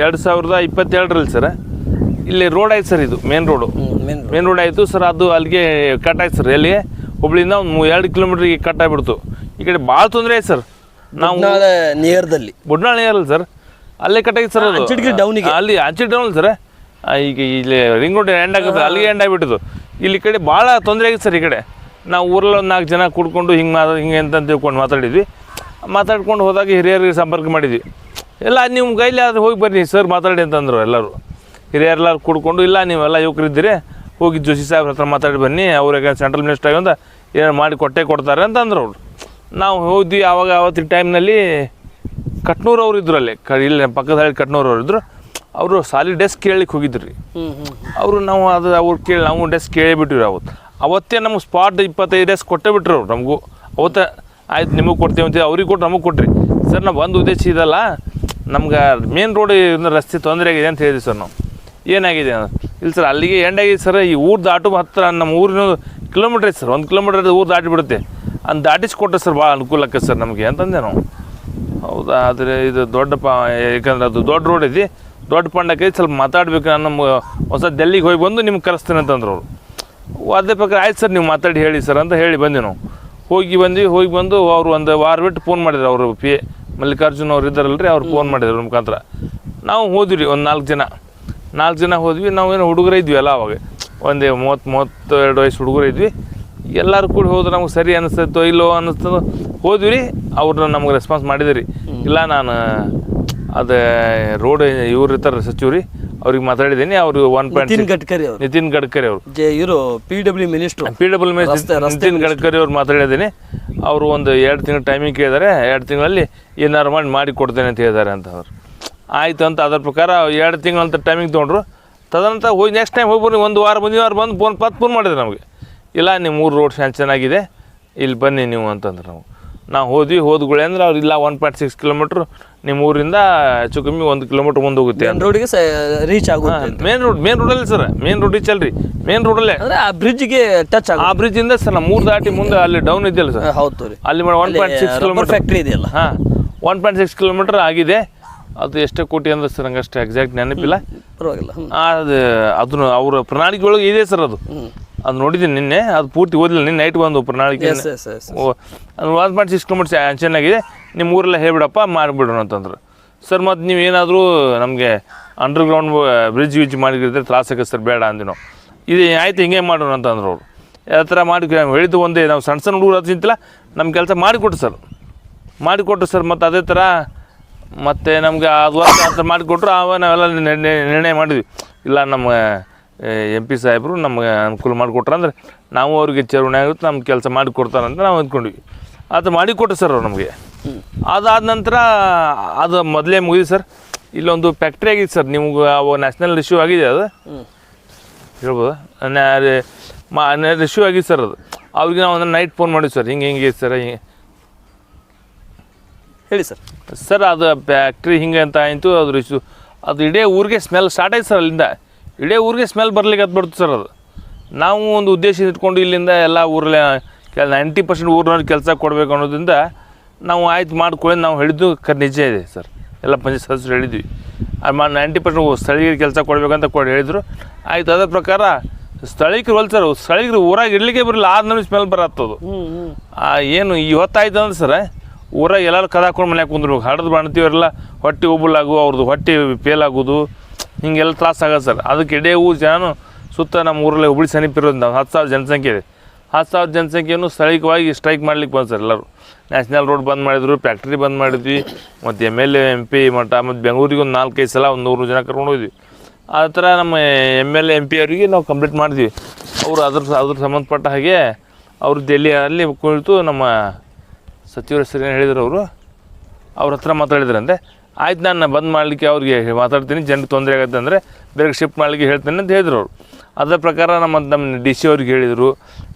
ಎರಡು ಸಾವಿರದ ಇಪ್ಪತ್ತೆರಡರಲ್ಲಿ ಸರ್ ಇಲ್ಲಿ ರೋಡ್ ಆಯ್ತು ಸರ್ ಇದು main road main main road ಆಯಿತು. ಸರ್ ಅದು ಅಲ್ಲಿಗೆ ಕಟ್ ಆಯ್ತು ಸರ್ ಎಲ್ಲಿಗೆ ಹುಬ್ಳಿಯಿಂದ ಒಂದು ಮೂ ಎರಡು ಕಿಲೋಮೀಟ್ರಿಗೆ ಕಟ್ ಆಗಿಬಿಡ್ತು. ಈ ಕಡೆ ಭಾಳ ತೊಂದರೆ ಆಯ್ತು ಸರ್. ನಾವು ನಿಯರ್ದಲ್ಲಿ ಬುಡ್ನಾಳೆ ನಿಯರಲ್ಲಿ ಸರ್. ಅಲ್ಲೇ ಕಟ್ಟಾಗಿತ್ತು ಸರ್ ಅದು. ಡೌನಿಗೆ. ಅಲ್ಲಿ ಅಂಚಿ ಡೌನ್ ಸರ್. ಈಗ ಇಲ್ಲಿ ರಿಂಗ್ ರೋಡ್ ಎಂಡ್ ಆಗುತ್ತೆ. ಅಲ್ಲಿಗೆ ಎಂಡ್ ಆಗಿಬಿಟ್ಟಿದ್ದು. ಇಲ್ಲಿ ಕಡೆ ಭಾಳ ತೊಂದರೆ ಆಗಿತ್ತು ಸರ್ ಈ ಕಡೆ. ನಾವು ಊರಲ್ಲಿ ಒಂದು ನಾಲ್ಕು ಜನ ಕೂಡ್ಕೊಂಡು ಹಿಂಗೆ ಮಾತಾಡ ಹಿಂಗೆ ಅಂತ ತಿಳ್ಕೊಂಡು ಮಾತಾಡಿದ್ವಿ. ಮಾತಾಡ್ಕೊಂಡು ಹೋದಾಗ ಹಿರಿಯರಿಗೆ ಸಂಪರ್ಕ ಮಾಡಿದ್ವಿ. ಎಲ್ಲ ನಿಮ್ಮ ಕೈಲಿ ಆದ್ರೆ ಹೋಗಿ ಬನ್ನಿ ಸರ್ ಮಾತಾಡಿ ಅಂತಂದರು ಎಲ್ಲರೂ. ಹಿರಿಯರೆಲ್ಲರೂ ಕೂಡ್ಕೊಂಡು ಇಲ್ಲ ನೀವೆಲ್ಲ ಯುವಕರಿದ್ದೀರಿ ಹೋಗಿ ಜೋಶಿ ಸಾಹೇಬ್ರ ಹತ್ರ ಮಾತಾಡಿ ಬನ್ನಿ ಅವ್ರಿಗೆ ಸೆಂಟ್ರಲ್ ಮಿನಿಸ್ಟರ್ ಆಗಿ ಏನು ಮಾಡಿ ಕೊಟ್ಟೆ ಕೊಡ್ತಾರೆ ಅಂತ ಅಂದರು ಅವರು. ನಾವು ಹೋದ್ವಿ ಆವಾಗ ಆವತ್ತಿನ ಟೈಮ್ನಲ್ಲಿ ಕಟ್ನೂರು ಅವ್ರು ಇದ್ರು ಅಲ್ಲಿ ಕ ಇಲ್ಲಿ ಪಕ್ಕದ ಹಳ್ಳಿ ಕಟ್ನೂರು ಅವ್ರು ಇದ್ದರು ಅವರು ಸಾಲಿ ಡೆಸ್ಕ್ ಕೇಳಲಿಕ್ಕೆ ಹೋಗಿದ್ರು ರೀ. ಅವರು ನಾವು ಅದು ಅವ್ರು ಕೇಳಿ ನಾವು ಡೆಸ್ಕ್ ಕೇಳಿಬಿಟ್ರಿ ಅವತ್ತು. ಅವತ್ತೇ ನಮ್ಗೆ ಸ್ಪಾಟ್ ಇಪ್ಪತ್ತೈದು ಡೆಸ್ಕ್ ಕೊಟ್ಟೇ ಬಿಟ್ರು ಅವ್ರು ನಮಗೂ. ಅವತ್ತ ಆಯ್ತು ನಿಮಗೆ ಕೊಡ್ತೀವಿ ಅಂತ ಅವ್ರಿಗೆ ಕೊಟ್ಟು ನಮಗೆ ಕೊಟ್ರಿ. ಸರ್ ನಾವು ಒಂದು ಉದ್ದೇಶ ಇದಲ್ಲ ನಮ್ಗೆ ಮೇನ್ ರೋಡ್ ರಸ್ತೆ ತೊಂದರೆ ಆಗಿದೆ ಅಂತ ಹೇಳಿದ್ವಿ ಸರ್ ನಾವು. ಏನಾಗಿದೆ ಇಲ್ಲ ಸರ್, ಅಲ್ಲಿಗೆ ಎಂಡ್ ಆಗಿದೆ ಸರ್, ಈ ಊರು ದಾಟು ಹತ್ರ ನಮ್ಮ ಊರಿನ ಕಿಲೋಮೀಟ್ರ್ ಐತೆ ಸರ್, ಒಂದು ಕಿಲೋಮೀಟ್ರ್ ಊರು ದಾಟಿಬಿಡುತ್ತೆ. ಅಂದು ದಾಟಿಸ್ಕೊಟ್ರೆ ಸರ್ ಭಾಳ ಅನುಕೂಲ ಆಗ್ತದೆ ಸರ್ ನಮಗೆ ಅಂತಂದೆ ನಾವು. ಹೌದಾ, ಆದರೆ ಇದು ದೊಡ್ಡ ಪ, ಯಾಕಂದ್ರೆ ಅದು ದೊಡ್ಡ ರೋಡ್ ಐತಿ, ದೊಡ್ಡ ಪಂಡಕ್ಕೆ ಸ್ವಲ್ಪ ಮಾತಾಡ್ಬೇಕು ನಾನು, ನಮ್ಮ ಹೊಸ ಡೆಲ್ಲಿಗೆ ಹೋಗಿ ಬಂದು ನಿಮ್ಗೆ ಕರೆಸ್ತೀನಿ ಅಂತಂದ್ರು ಅವರು. ಅದೇ ಪ್ರಕಾರ ಆಯ್ತು ಸರ್, ನೀವು ಮಾತಾಡಿ ಹೇಳಿ ಸರ್ ಅಂತ ಹೇಳಿ ಬಂದ್ವಿ ನಾವು. ಹೋಗಿ ಬಂದ್ವಿ, ಹೋಗಿ ಬಂದು ಅವರು ಒಂದು ವಾರ ಬಿಟ್ಟು ಫೋನ್ ಮಾಡಿದ್ರು ಅವರು ಪಿ ಎ ಮಲ್ಲಿಕಾರ್ಜುನ್ ಅವ್ರು ಇದ್ದಾರಲ್ರಿ, ಅವ್ರು ಫೋನ್ ಮಾಡಿದ್ರು ಮುಖಾಂತರ. ನಾವು ಹೋದ್ವಿ ರೀ ಒಂದು ನಾಲ್ಕು ಜನ. ನಾಲ್ಕು ಜನ ಹೋದ್ವಿ ನಾವೇನು ಹುಡುಗರು ಇದ್ವಿ ಅಲ್ಲ ಅವಾಗ. ಒಂದೇ ಮೂವತ್ತು ಮೂವತ್ತೆರಡು ವಯಸ್ಸು ಹುಡುಗರು ಇದ್ವಿ. ಎಲ್ಲರೂ ಕೂಡ ಹೋದ್ರೆ ನಮ್ಗೆ ಸರಿ ಅನಿಸ್ತೈತೋ ಇಲ್ಲೋ ಅನ್ನಿಸ್ತದೋ ಹೋದ್ವಿ ರೀ. ಅವ್ರನ್ನ ನಮ್ಗೆ ರೆಸ್ಪಾನ್ಸ್ ಮಾಡಿದ್ರಿ. ಇಲ್ಲ ನಾನು ಅದು ರೋಡ್ ಇವ್ರು ಇರ್ತಾರೆ ಸಚಿವರು ರೀ ಅವ್ರಿಗೆ ಮಾತಾಡಿದ್ದೀನಿ. ಅವರು ಒನ್ ಪಾಯಿಂಟ್ ನಿತಿನ್ ಗಡ್ಕರಿ ಅವರು. ನಿತಿನ್ ಗಡ್ಕರಿ ಅವರು. ಇವರು P W minister P W ರಸ್ತೆ ನಿತಿನ್ ಗಡ್ಕರಿ ಅವ್ರು ಮಾತಾಡಿದ್ದೀನಿ. ಅವರು ಒಂದು ಎರಡು ತಿಂಗಳು ಟೈಮಿಂಗ್ ಕೇಳಿದ್ದಾರೆ ಎರಡು ತಿಂಗಳಲ್ಲಿ ಏನಾರು ಮಾಡಿ ಮಾಡಿ ಕೊಡ್ತೇನೆ ಅಂತ ಹೇಳಿದ್ದಾರೆ ಅಂತ ಅವ್ರು. ಆಯಿತು ಅಂತ ಅದ್ರ ಪ್ರಕಾರ ಎರಡು ತಿಂಗಳಂತ ಟೈಮಿಂಗ್ ತೊಗೊಂಡ್ರು. ತದನಂತರ ಹೋಗಿ ನೆಕ್ಸ್ಟ್ ಟೈಮ್ ಹೋಗಿ ಒಂದು ವಾರ ಮುಂದಿನ ವಾರ ಬಂದು ಫೋನ್ ಪತ್ತು ಫೋನ್ ಮಾಡಿದ್ರು ನಮಗೆ. ಇಲ್ಲ ನಿಮ್ಮ ಊರು ರೋಡ್ ಸ್ಯಾಂಕ್ಷನ್ ಚೆನ್ನಾಗಿದೆ ಇಲ್ಲಿ ಬನ್ನಿ ನೀವು ಅಂತಂದ್ರೆ ನಾವು ನಾವು ಹೋದ್ವಿ ಹೋದ್ಗುಳೆ ಅಂದ್ರೆ ಅವ್ರು ಇಲ್ಲ ಒನ್ ಪಾಯಿಂಟ್ ಸಿಕ್ಸ್ ಕಿಲೋಮೀಟ್ರ್ ನಿಮ್ಮ ಊರಿಂದ ಹೆಚ್ಚು ಕಮ್ಮಿ ಒಂದು ಕಿಲೋಮೀಟ್ರ್ ಮುಂದೆ ಹೋಗುತ್ತೆ ರೋಡಿಗೆ ಸ ರೀಚ್ ಆಗುತ್ತೆ ಮೇನ್ ರೋಡ್ ಮೇನ್ ರೋಡಲ್ಲಿ ಸರ್ ಮೇನ್ ರೋಡ್ ರೀಚಲ್ರಿ ಮೇನ್ ರೋಡಲ್ಲೇ ಅಂದ್ರೆ ಆ ಬ್ರಿಡ್ಜ್ಗೆ ಟಚ್ ಆ ಬ್ರಿಡ್ಜಿಂದ ಬ್ರಿಡ್ಜ್ ಇಂದ ಸರ್ ನಮ್ಮ ಮೂರು ದಾಟಿ ಮುಂದೆ ಅಲ್ಲಿ ಡೌನ್ ಇದೆಯಲ್ಲ ಸರ್. ಹೌದು ಅಲ್ಲಿ one point six kilometre factory ಇದೆಯಲ್ಲ. ಹಾಂ ಒನ್ ಪಾಯಿಂಟ್ ಸಿಕ್ಸ್ ಕಿಲೋಮೀಟರ್ ಆಗಿದೆ. ಅದು ಎಷ್ಟೇ ಕೋಟಿ ಅಂದ್ರೆ ಸರ್ ನಂಗೆ ಅಷ್ಟು ಎಕ್ಸಾಕ್ಟ್ ನೆನಪಿಲ್ಲ. ಪರವಾಗಿಲ್ಲ. ಅದು ಅದನ್ನು ಅವರ ಪ್ರಣಾಳಿಕೆ ಒಳಗೆ ಇದೆ ಸರ್ ಅದು. ಅದು ನೋಡಿದ್ದೀನಿ ನಿನ್ನೆ ಅದು ಪೂರ್ತಿ ಓದಿಲ್ಲ ನಿನ್ನೆ ನೈಟ್ ಬಂದು ಪ್ರಣಾಳಿಕೆ ಅದು ಒನ್ ಮಾಡಿಸಿ ಸಿಕ್ಸ್ ಕಿಲೋಮೀಟರ್ ಚೆನ್ನಾಗಿದೆ ನಿಮ್ಮ ಊರೆಲ್ಲ ಹೇಳ್ಬಿಡಪ್ಪ ಮಾಡಿಬಿಡೋಣ ಅಂತಂದ್ರು. ಸರ್ ಮತ್ತು ನೀವು ಏನಾದರೂ ನಮಗೆ ಅಂಡರ್ಗ್ರೌಂಡ್ ಬ್ರಿಡ್ಜ್ ಯೂಜ್ ಮಾಡಿದ್ರೆ ತ್ರಾಸಕ್ಕೆ ಸರ್ ಬೇಡ ಅಂದಿನೋ. ನಾವು ಇದು ಆಯ್ತು ಹಿಂಗೆ ಮಾಡೋಣ ಅಂತಂದ್ರು ಅವರು. ಯಾವ ಥರ ಮಾಡಿ ಹೇಳಿದ್ದು ಒಂದೇ ನಾವು ಸಣ್ಣ ಸಣ್ಣ ಹುಡುಗರು ಚಿಂತಿಲ್ಲ ನಮ್ಮ ಕೆಲಸ ಮಾಡಿಕೊಟ್ರು ಸರ್. ಮಾಡಿಕೊಟ್ರು ಸರ್ ಮತ್ತು ಅದೇ ಥರ ಮತ್ತು ನಮಗೆ ಅದು ವರ್ಷ ಅಂತ ಮಾಡಿಕೊಟ್ರು ಆವಾಗ ನಾವೆಲ್ಲ ನಿರ್ಣಯ ಮಾಡಿದ್ವಿ. ಇಲ್ಲ, ನಮ್ಮ, ಎಂ ಪಿ ಸಾಹೇಬರು ನಮಗೆ ಅನುಕೂಲ ಮಾಡಿಕೊಟ್ರು ಅಂದ್ರೆ ನಾವು ಅವ್ರಿಗೆ ಚೇರ್ಮನೆ ಆಗುತ್ತೆ ನಮ್ಮ ಕೆಲಸ ಮಾಡಿಕೊಡ್ತಾರಂತ ನಾವು ಅಂದ್ಕೊಂಡ್ವಿ ಅದು ಮಾಡಿಕೊಟ್ರು ಸರ್ ಅವ್ರು ನಮಗೆ. ಅದಾದ ನಂತರ ಅದು ಮೊದಲೇ ಮುಗಿದು ಸರ್. ಇಲ್ಲೊಂದು ಫ್ಯಾಕ್ಟ್ರಿ ಆಗಿದೆ ಸರ್, ನಿಮ್ಗೆ ಅವು ನ್ಯಾಷನಲ್ ಇಶ್ಯೂ ಆಗಿದೆ ಅದು. ಹೇಳ್ಬೋದು? ಮಾ ಇಶ್ಯೂ ಆಗಿದೆ ಸರ್ ಅದು. ಅವ್ರಿಗೆ ನಾವು ನೈಟ್ ಫೋನ್ ಮಾಡಿದ್ವಿ ಸರ್, ಹಿಂಗೆ ಹಿಂಗೆ, ಸರ್, ಹಿಂಗೆ. ಹೇಳಿ ಸರ್. ಸರ್ ಅದು ಫ್ಯಾಕ್ಟ್ರಿ ಹಿಂಗೆ ಅಂತ ಆಯಿತು ಅದ್ರ ಅದು ಇಡೀ ಊರಿಗೆ ಸ್ಮೆಲ್ ಸ್ಟಾರ್ಟ್ ಆಯ್ತು ಸರ್ ಅಲ್ಲಿಂದ. ಇಡೀ ಊರಿಗೆ ಸ್ಮೆಲ್ ಬರ್ಲಿಕ್ಕೆ ಹತ್ಬಿಡ್ತು ಸರ್ ಅದು. ನಾವು ಒಂದು ಉದ್ದೇಶ ಇಟ್ಕೊಂಡು ಇಲ್ಲಿಂದ ಎಲ್ಲ ಊರಲ್ಲಿ ಕೆಲ ನೈಂಟಿ ಪರ್ಸೆಂಟ್ ಊರಿನವ್ರಿಗೆ ಕೆಲಸ ಕೊಡಬೇಕು ಅನ್ನೋದ್ರಿಂದ ನಾವು ಆಯ್ತು ಮಾಡ್ಕೊಳ್ಳಿ ನಾವು ಹೇಳಿದ್ದು ಕರ್ ನಿಜ ಇದೆ ಸರ್. ಎಲ್ಲ ಪಂಚಾಯತ್ ಸದಸ್ಯರು ಹೇಳಿದ್ವಿ. ಮಾ ನೈಂಟಿ ಪರ್ಸೆಂಟ್ ಸ್ಥಳೀಯರಿಗೆ ಕೆಲಸ ಕೊಡಬೇಕಂತ ಕೊಡಿ ಹೇಳಿದರು. ಆಯ್ತು ಅದರ ಪ್ರಕಾರ ಸ್ಥಳೀಯರು ಹೊಲ್ ಸರ್ ಸ್ಥಳೀಯರು ಊರಾಗ ಇರಲಿಕ್ಕೆ ಬರಲಿಲ್ಲ ಆದ ನಮಗೆ ಸ್ಮೆಲ್ ಬರತ್ತದು ಏನು ಇವತ್ತಾಯ್ತು ಅಂದ್ರೆ ಸರ್ ಊರಾಗ ಎಲ್ಲರೂ ಕದ ಹಾಕೊಂಡು ಮನ್ಯಾಗ ಕುಂದ್ರು. ಹಡ್ದು ಬಾಣ್ತೀವರೆಲ್ಲ ಹೊಟ್ಟೆ ಉಬ್ಬಲಾಗು ಅವ್ರದ್ದು ಹೊಟ್ಟೆ ಫೇಲ್ ಆಗೋದು. ಹಿಂಗೆಲ್ಲ ತ್ರಾಸ ಆಗೋದು ಸರ್. ಅದಕ್ಕೆ ಇಡೀ ಊರು ಜನ ಸುತ್ತ ನಮ್ಮ ಊರಲ್ಲಿ ಹುಬ್ಳಿ ಸಮೀಪ ನಾವು ಹತ್ತು ಸಾವಿರ ಜನಸಂಖ್ಯೆ ಇದೆ. ಹತ್ತು ಸಾವಿರ ಜನಸಂಖ್ಯೆಯನ್ನು ಸ್ಥಳೀಯವಾಗಿ ಸ್ಟ್ರೈಕ್ ಮಾಡ್ಲಿಕ್ಕೆ ಬಂದು ಸರ್ ಎಲ್ಲರೂ. ನ್ಯಾಷನಲ್ ರೋಡ್ ಬಂದ್ ಮಾಡಿದ್ರು ಫ್ಯಾಕ್ಟ್ರಿ ಬಂದ್ ಮಾಡಿದ್ವಿ. ಮತ್ತು M L A M P ಮಠ ಮತ್ತು ಬೆಂಗಳೂರಿಗೆ ಒಂದು ನಾಲ್ಕೈದು ಸಲ ಒಂದು ನೂರು ಜನ ಕರ್ಕೊಂಡು ಹೋದ್ವಿ. ಆ ಥರ ನಮ್ಮ M L A M P ಅವರಿಗೆ ನಾವು ಕಂಪ್ಲೀಟ್ ಮಾಡಿದ್ವಿ. ಅವರು ಅದ್ರ ಅದ್ರ ಸಂಬಂಧಪಟ್ಟ ಹಾಗೆ ಅವರು ಡೆಲ್ಲಿ ಅಲ್ಲಿ ಕುಳಿತು ನಮ್ಮ ಸಚಿವರ ಹೆಸರು ಏನು ಹೇಳಿದ್ರು ಅವರು? ಅವ್ರ ಹತ್ರ ಮಾತಾಡಿದ್ರಂತೆ ಆಯ್ತು ನಾನು ಬಂದ್ ಮಾಡಲಿಕ್ಕೆ ಅವ್ರಿಗೆ ಮಾತಾಡ್ತೀನಿ ಜನರಿಗೆ ತೊಂದರೆ ಆಗುತ್ತೆ ಅಂದರೆ ಬೇರೆ ಶಿಫ್ಟ್ ಮಾಡಲಿಕ್ಕೆ ಹೇಳ್ತೇನೆ ಅಂತ ಹೇಳಿದ್ರು ಅವರು. ಅದರ ಪ್ರಕಾರ ನಮ್ಮ ನಮ್ಮ ಡಿ ಸಿ ಅವ್ರಿಗೆ ಹೇಳಿದರು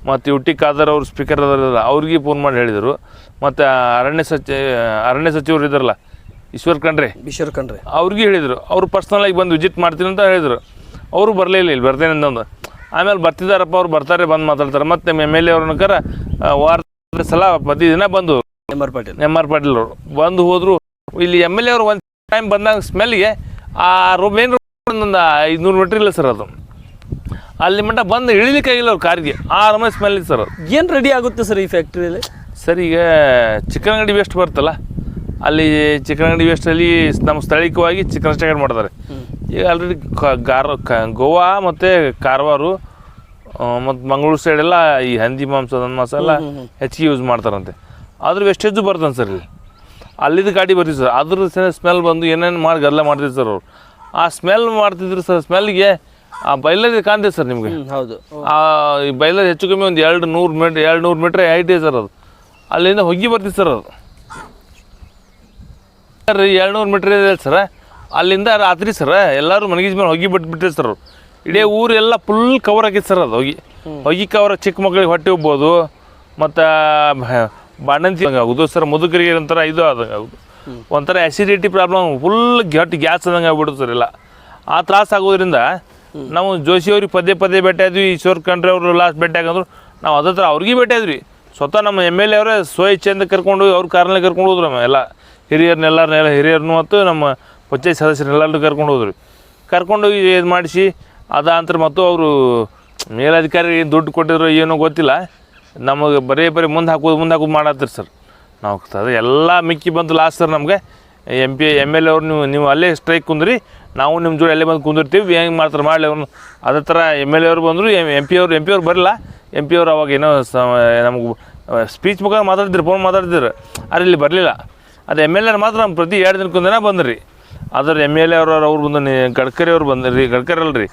ಮತ್ತು ಯು ಟಿ ಖಾದರ್ ಅವರು ಸ್ಪೀಕರ್ ಅದರಲ್ಲ ಅವ್ರಿಗೆ ಫೋನ್ ಮಾಡಿ ಹೇಳಿದರು. ಮತ್ತು ಅರಣ್ಯ ಸಚಿ ಅರಣ್ಯ ಸಚಿವರು ಇದ್ದಾರಲ್ಲ ಈಶ್ವರ್ ಖಂಡ್ರೆ? ಈಶ್ವರ್ ಖಂಡ್ರೆ. ಅವ್ರಿಗೆ ಹೇಳಿದರು. ಅವರು ಪರ್ಸ್ನಲಾಗಿ ಬಂದು ವಿಜಿಟ್ ಮಾಡ್ತೀನಿ ಅಂತ ಹೇಳಿದರು. ಅವರು ಬರಲಿಲ್ಲ ಇಲ್ಲ ಬರ್ತೇನೆ ಅಂತಂದು ಆಮೇಲೆ ಬರ್ತಿದ್ದಾರಪ್ಪ ಅವ್ರು ಬರ್ತಾರೆ ಬಂದು ಮಾತಾಡ್ತಾರೆ. ಮತ್ತು ಎಂ ಎಲ್ ಎ ಅವ್ರನ್ನ ಕರ ವಾರದ ಸಲ ಪ್ರತಿದಿನ ಬಂದು M R Patil. M R Patil ಅವರು. ಬಂದು ಹೋದ್ರು ಇಲ್ಲಿ ಎಂ ಎಲ್ ಎ ಅವರು ಒಂದು ಟೈಮ್ ಬಂದಾಗ ಸ್ಮೆಲ್ಗೆ ಆ ರೋ ಮೇನ್ ರೋಡ್ ಐದುನೂರು ಮೀಟ್ರ್ ಇಲ್ಲ ಸರ್ ಅದು. ಅಲ್ಲಿ ಮಟ್ಟ ಬಂದು ಇಳಿಲಿಕ್ಕೆ ಆಗಿಲ್ಲ ಅವ್ರ ಕಾರ್ಗೆ. ಆ ರಮೆ ಸ್ಮೆಲ್ ಇದೆ ಸರ್ ಅದು. ಏನು ರೆಡಿ ಆಗುತ್ತೆ ಸರ್ ಈ ಫ್ಯಾಕ್ಟ್ರಿಯಲ್ಲಿ ಸರ್ ಈಗ ಚಿಕನ್ ಅಂಗಡಿ ವೇಸ್ಟ್ ಬರ್ತಲ್ಲ ಅಲ್ಲಿ ಚಿಕನ್ ಅಂಗಡಿ ವೇಸ್ಟಲ್ಲಿ ನಮ್ಮ ಸ್ಥಳೀಯವಾಗಿ ಚಿಕನ್ ಸ್ಟ್ಯಾಂಡ್ ಮಾಡ್ತಾರೆ. ಈಗ ಆಲ್ರೆಡಿ ಗಾರ ಗೋವಾ ಮತ್ತು ಕಾರವಾರು ಮತ್ತು ಮಂಗಳೂರು ಸೈಡೆಲ್ಲ ಈ ಹಂದಿ ಮಾಂಸ ಮಾಂಸ ಎಲ್ಲ ಹೆಚ್ಚಿಗೆ ಯೂಸ್ ಮಾಡ್ತಾರಂತೆ. ಅದ್ರ ವೆಸ್ಟೇಜು ಬರ್ತದೆ ಸರ್ ಇಲ್ಲಿ. ಅಲ್ಲಿದ್ದು ಗಾಡಿ ಬರ್ತೀವಿ ಸರ್. ಅದ್ರ ಸ್ಮೆಲ್ ಬಂದು ಏನೇನು ಮಾಡಿ ಗದ್ದಲ ಮಾಡ್ತಿದ್ರು ಸರ್ ಅವ್ರು. ಆ ಸ್ಮೆಲ್ ಮಾಡ್ತಿದ್ರು ಸರ್ ಸ್ಮೆಲ್ಗೆ ಆ ಬೈಲರ್ ಕಾಣ್ತೈತೆ ಸರ್ ನಿಮಗೆ. ಹೌದು. ಆ ಈ ಬೈಲರ್ ಹೆಚ್ಚು ಕಮ್ಮಿ ಒಂದು ಎರಡು ನೂರು ಮೀಟ್ರ್ ಎರಡು ನೂರು ಮೀಟ್ರ್ ಹೈಟ್ ಇದೆ ಸರ್ ಅದು. ಅಲ್ಲಿಂದ ಹೋಗಿ ಬರ್ತೀವಿ ಸರ್ ಅದು. ಸರ್ ಎರಡು ನೂರು ಮೀಟ್ರ್ ಇದೆ ಸರ್. ಅಲ್ಲಿಂದ ರಾತ್ರಿ ಸರ್ ಎಲ್ಲರೂ ಮನೆಗಿದ ಮೇಲೆ ಹೊಗಿ ಬಿಟ್ಬಿಟ್ಟಿದೆ ಸರ್ ಅವ್ರು. ಇಡೀ ಊರೆಲ್ಲ ಫುಲ್ ಕವರ್ ಆಗಿತ್ತು ಸರ್ ಅದು ಹೊಗಿ ಹೊಗಿ ಕವರ್ ಚಿಕ್ಕ ಮಕ್ಕಳಿಗೆ ಹೊಟ್ಟೆ ಹೋಗ್ಬೋದು ಮತ್ತು ಬಾಣಂತಿ ಆಗೋದು ಸರ್ ಮುದುಕರಿಗೆ ಒಂಥರ ಇದು ಆದಂಗೆ ಆಗೋದು ಒಂಥರ ಆ್ಯಸಿಡಿಟಿ ಪ್ರಾಬ್ಲಮ್ ಫುಲ್ ಗಟ್ಟಿ ಗ್ಯಾಸ್ ಆದಂಗೆ ಆಗ್ಬಿಡುತ್ತೆ ಸರ್ ಎಲ್ಲ. ಆ ತ್ರಾಸ ಆಗೋದ್ರಿಂದ ನಾವು ಜೋಶಿ ಅವ್ರಿಗೆ ಪದೇ ಪದೇ ಭೇಟಿ ಆದ್ವಿ, ಈಶ್ವರ್ ಖಂಡ್ರೆ ಅವರು ಲಾಸ್ಟ್ ಭೇಟಿ ಆಗಂದ್ರು. ನಾವು ಅದ್ರ ಹತ್ರ ಅವ್ರಿಗೆ ಭೇಟಿ ಆದ್ವಿ. ಸ್ವತಃ ನಮ್ಮ ಎಂ ಎಲ್ ಎ ಅವರೇ ಸ್ವ ಇಚ್ಛೆಯಿಂದ ಕರ್ಕೊಂಡು ಅವ್ರ ಕಾರ್ನಲ್ಲಿ ಕರ್ಕೊಂಡು ಹೋದ್ರು ನಮ್ಮ ಎಲ್ಲ. ಹಿರಿಯರನ್ನೆಲ್ಲರನ್ನೆಲ್ಲ ಹಿರಿಯರನ್ನು ಮತ್ತು ನಮ್ಮ ಪಂಚಾಯತ್ ಸದಸ್ಯರನ್ನೆಲ್ಲರೂ ಕರ್ಕೊಂಡು ಹೋದ್ರಿ. ಕರ್ಕೊಂಡೋಗಿ ಇದು ಮಾಡಿಸಿ, ಅದಾಂತರ ಮತ್ತು ಅವರು ಮೇಲಧಿಕಾರಿ ದುಡ್ಡು ಕೊಟ್ಟಿದ್ರು ಏನೋ ಗೊತ್ತಿಲ್ಲ. ನಮಗೆ ಬರೀ ಬರೀ ಮುಂದೆ ಹಾಕೋದು ಮುಂದೆ ಹಾಕೋದು ಮಾಡತ್ತೀರಿ ಸರ್. ನಾವು ಅದು ಎಲ್ಲ ಮಿಕ್ಕಿ ಬಂತು ಲಾಸ್ಟ್ ಸರ್ ನಮಗೆ. ಎಂ ಪಿ ಎಂ ಎಲ್ ಅವ್ರು ನೀವು ನೀವು ಅಲ್ಲೇ ಸ್ಟ್ರೈಕ್ ಕುಂದ್ರಿ ನಾವು ನಿಮ್ಮ ಜೋಡಿ ಅಲ್ಲೇ ಬಂದು ಕುಂದಿರ್ತೀವಿ ಹೆಂಗೆ ಮಾಡ್ತಾರೆ ಮಾಡಲಿ ಅವ್ರನ್ನ ಅದೇ ಥರ ಎಂ ಎಲ್ ಎ ಅವ್ರು ಬಂದರು ಎಂ ಪಿ ಅವ್ರು ಎಂ ಪಿ ಅವ್ರು ಬರಲ್ಲ ಎಂ ಪಿ ಅವ್ರು ಅವಾಗ ಏನೋ ಸ ನಮಗೆ ಸ್ಪೀಚ್ ಮುಖಾಂತರ ಮಾತಾಡ್ತಿದ್ರು ಫೋನ್ ಮಾತಾಡ್ತಿದ್ರು. ಆದ್ರೆ ಇಲ್ಲಿ ಬರಲಿಲ್ಲ. ಅದು ಎಂ ಎಲ್ ಎರ್ ಮಾತ್ರ ನಮ್ಮ ಪ್ರತಿ ಎರಡು ದಿನಕ್ಕೊಂದಿನ ಬಂದ್ರಿ. ಅದ್ರ ಎಂ ಎಲ್ ಎ ಅವ್ರು ಅವ್ರು ಬಂದು ಗಡ್ಕರಿ ಅವ್ರು ಬಂದ್ರಿ ಗಡ್ಕರಿ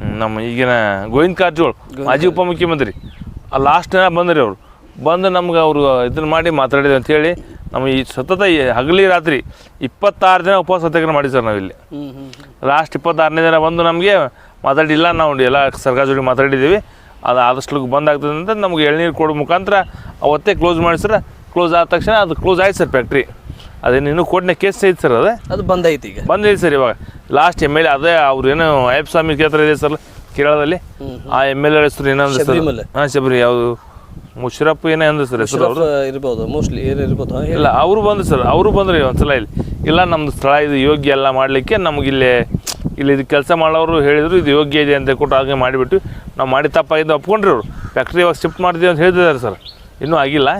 ಹ್ಮ್, ನಮ್ಮ ಈಗಿನ ಗೋವಿಂದ ಕಾರಜೋಳ್ ಮಾಜಿ ಉಪಮುಖ್ಯಮಂತ್ರಿ. ಆ ಲಾಸ್ಟ್ ದಿನ ಬಂದ್ರಿ ಅವರು? ಬಂದು ನಮ್ಗೆ ಅವರು ಇದನ್ನ ಮಾಡಿ ಮಾತಾಡಿದ್ವಿ ಅಂತೇಳಿ ನಮ್ಮ ಈ ಸತತ ಹಗಲಿ ರಾತ್ರಿ ಇಪ್ಪತ್ತಾರು ದಿನ ಉಪವಾಸ ಸತ್ಯಾಗ್ರಹ ಮಾಡಿ ಸರ್ ನಾವಿಲ್ಲಿ. ಲಾಸ್ಟ್ ಇಪ್ಪತ್ತಾರನೇ ದಿನ ಬಂದು ನಮಗೆ ಮಾತಾಡಿಲ್ಲ ನಾವು ಎಲ್ಲ ಸರ್ಕಾರ ಜೋಡಿ ಮಾತಾಡಿದ್ದೀವಿ ಅದು ಆದಷ್ಟು ಬಂದಾಗ್ತದೆ ಅಂತ ನಮ್ಗೆ ಎಳ್ನೀರು ಕೊಡೋ ಮುಖಾಂತರ ಅವತ್ತೇ ಕ್ಲೋಸ್ ಮಾಡಿಸ್ರೆ ಕ್ಲೋಸ್ ಆದ ತಕ್ಷಣ ಅದು ಕ್ಲೋಸ್ ಆಯ್ತು ಸರ್ ಫ್ಯಾಕ್ಟ್ರಿ ಅದೇನು ಇನ್ನೂ ಕೋರ್ಟ್ನ ಕೇಸ್ ಐತೆ ಸರ್ ಅದೇ. ಅದು ಬಂದೈತಿ ಈಗ. ಬಂದಿದೆ ಸರ್ ಇವಾಗ. ಲಾಸ್ಟ್ ಎಂ ಎಲ್ ಎ ಅದೇ ಅವ್ರು ಏನು ಅಯ್ಯಪ್ಪ ಸ್ವಾಮಿ ಕ್ಷೇತ್ರ ಇದೆ ಸರ್. ಕೇರಳದಲ್ಲಿ? ಆ ಎಂ ಎಲ್ ಎ ಹೆಸರು ಏನಂದ್ರೆ ಸರ್? ಶಬರಿಮಲೆ. ಹಾಂ ಶಬರಿ ಯಾವುದು? ಮುಷರಫ್ ಏನೋ ಅಂದ್ರೆ ಸರ್ ಹೆಸರು ಅವರು ಇರ್ಬೋದು. ಮೋಸ್ಟ್ಲಿ ಏನು ಇರ್ಬೋದು. ಹಾ, ಹೇಳಿ. ಇಲ್ಲ ಅವರು ಬಂದ್ರು ಸರ್ ಅವರು ಬಂದ್ರೆ ಒಂದ್ಸಲ ಇಲ್ಲಿ. ಇಲ್ಲ ನಮ್ದು ಸ್ಥಳ ಇದು ಯೋಗ್ಯ ಎಲ್ಲ ಮಾಡಲಿಕ್ಕೆ ನಮ್ಗೆ ಇಲ್ಲಿ ಇದು ಕೆಲಸ ಮಾಡೋರು ಹೇಳಿದ್ರು ಇದು ಯೋಗ್ಯ ಇದೆ ಅಂತ ಕೊಟ್ಟು ಹಾಗೆ ಮಾಡಿಬಿಟ್ಟು ನಾವು ಮಾಡಿ ತಪ್ಪಾಗಿದ್ದು ಒಪ್ಕೊಂಡ್ರಿ ಅವರು ಫ್ಯಾಕ್ಟ್ರಿ ಇವಾಗ ಶಿಫ್ಟ್ ಮಾಡ್ತೀವಿ ಅಂತ ಹೇಳ್ತಿದ್ದಾರೆ ಸರ್. ಇನ್ನೂ ಆಗಿಲ್ಲ.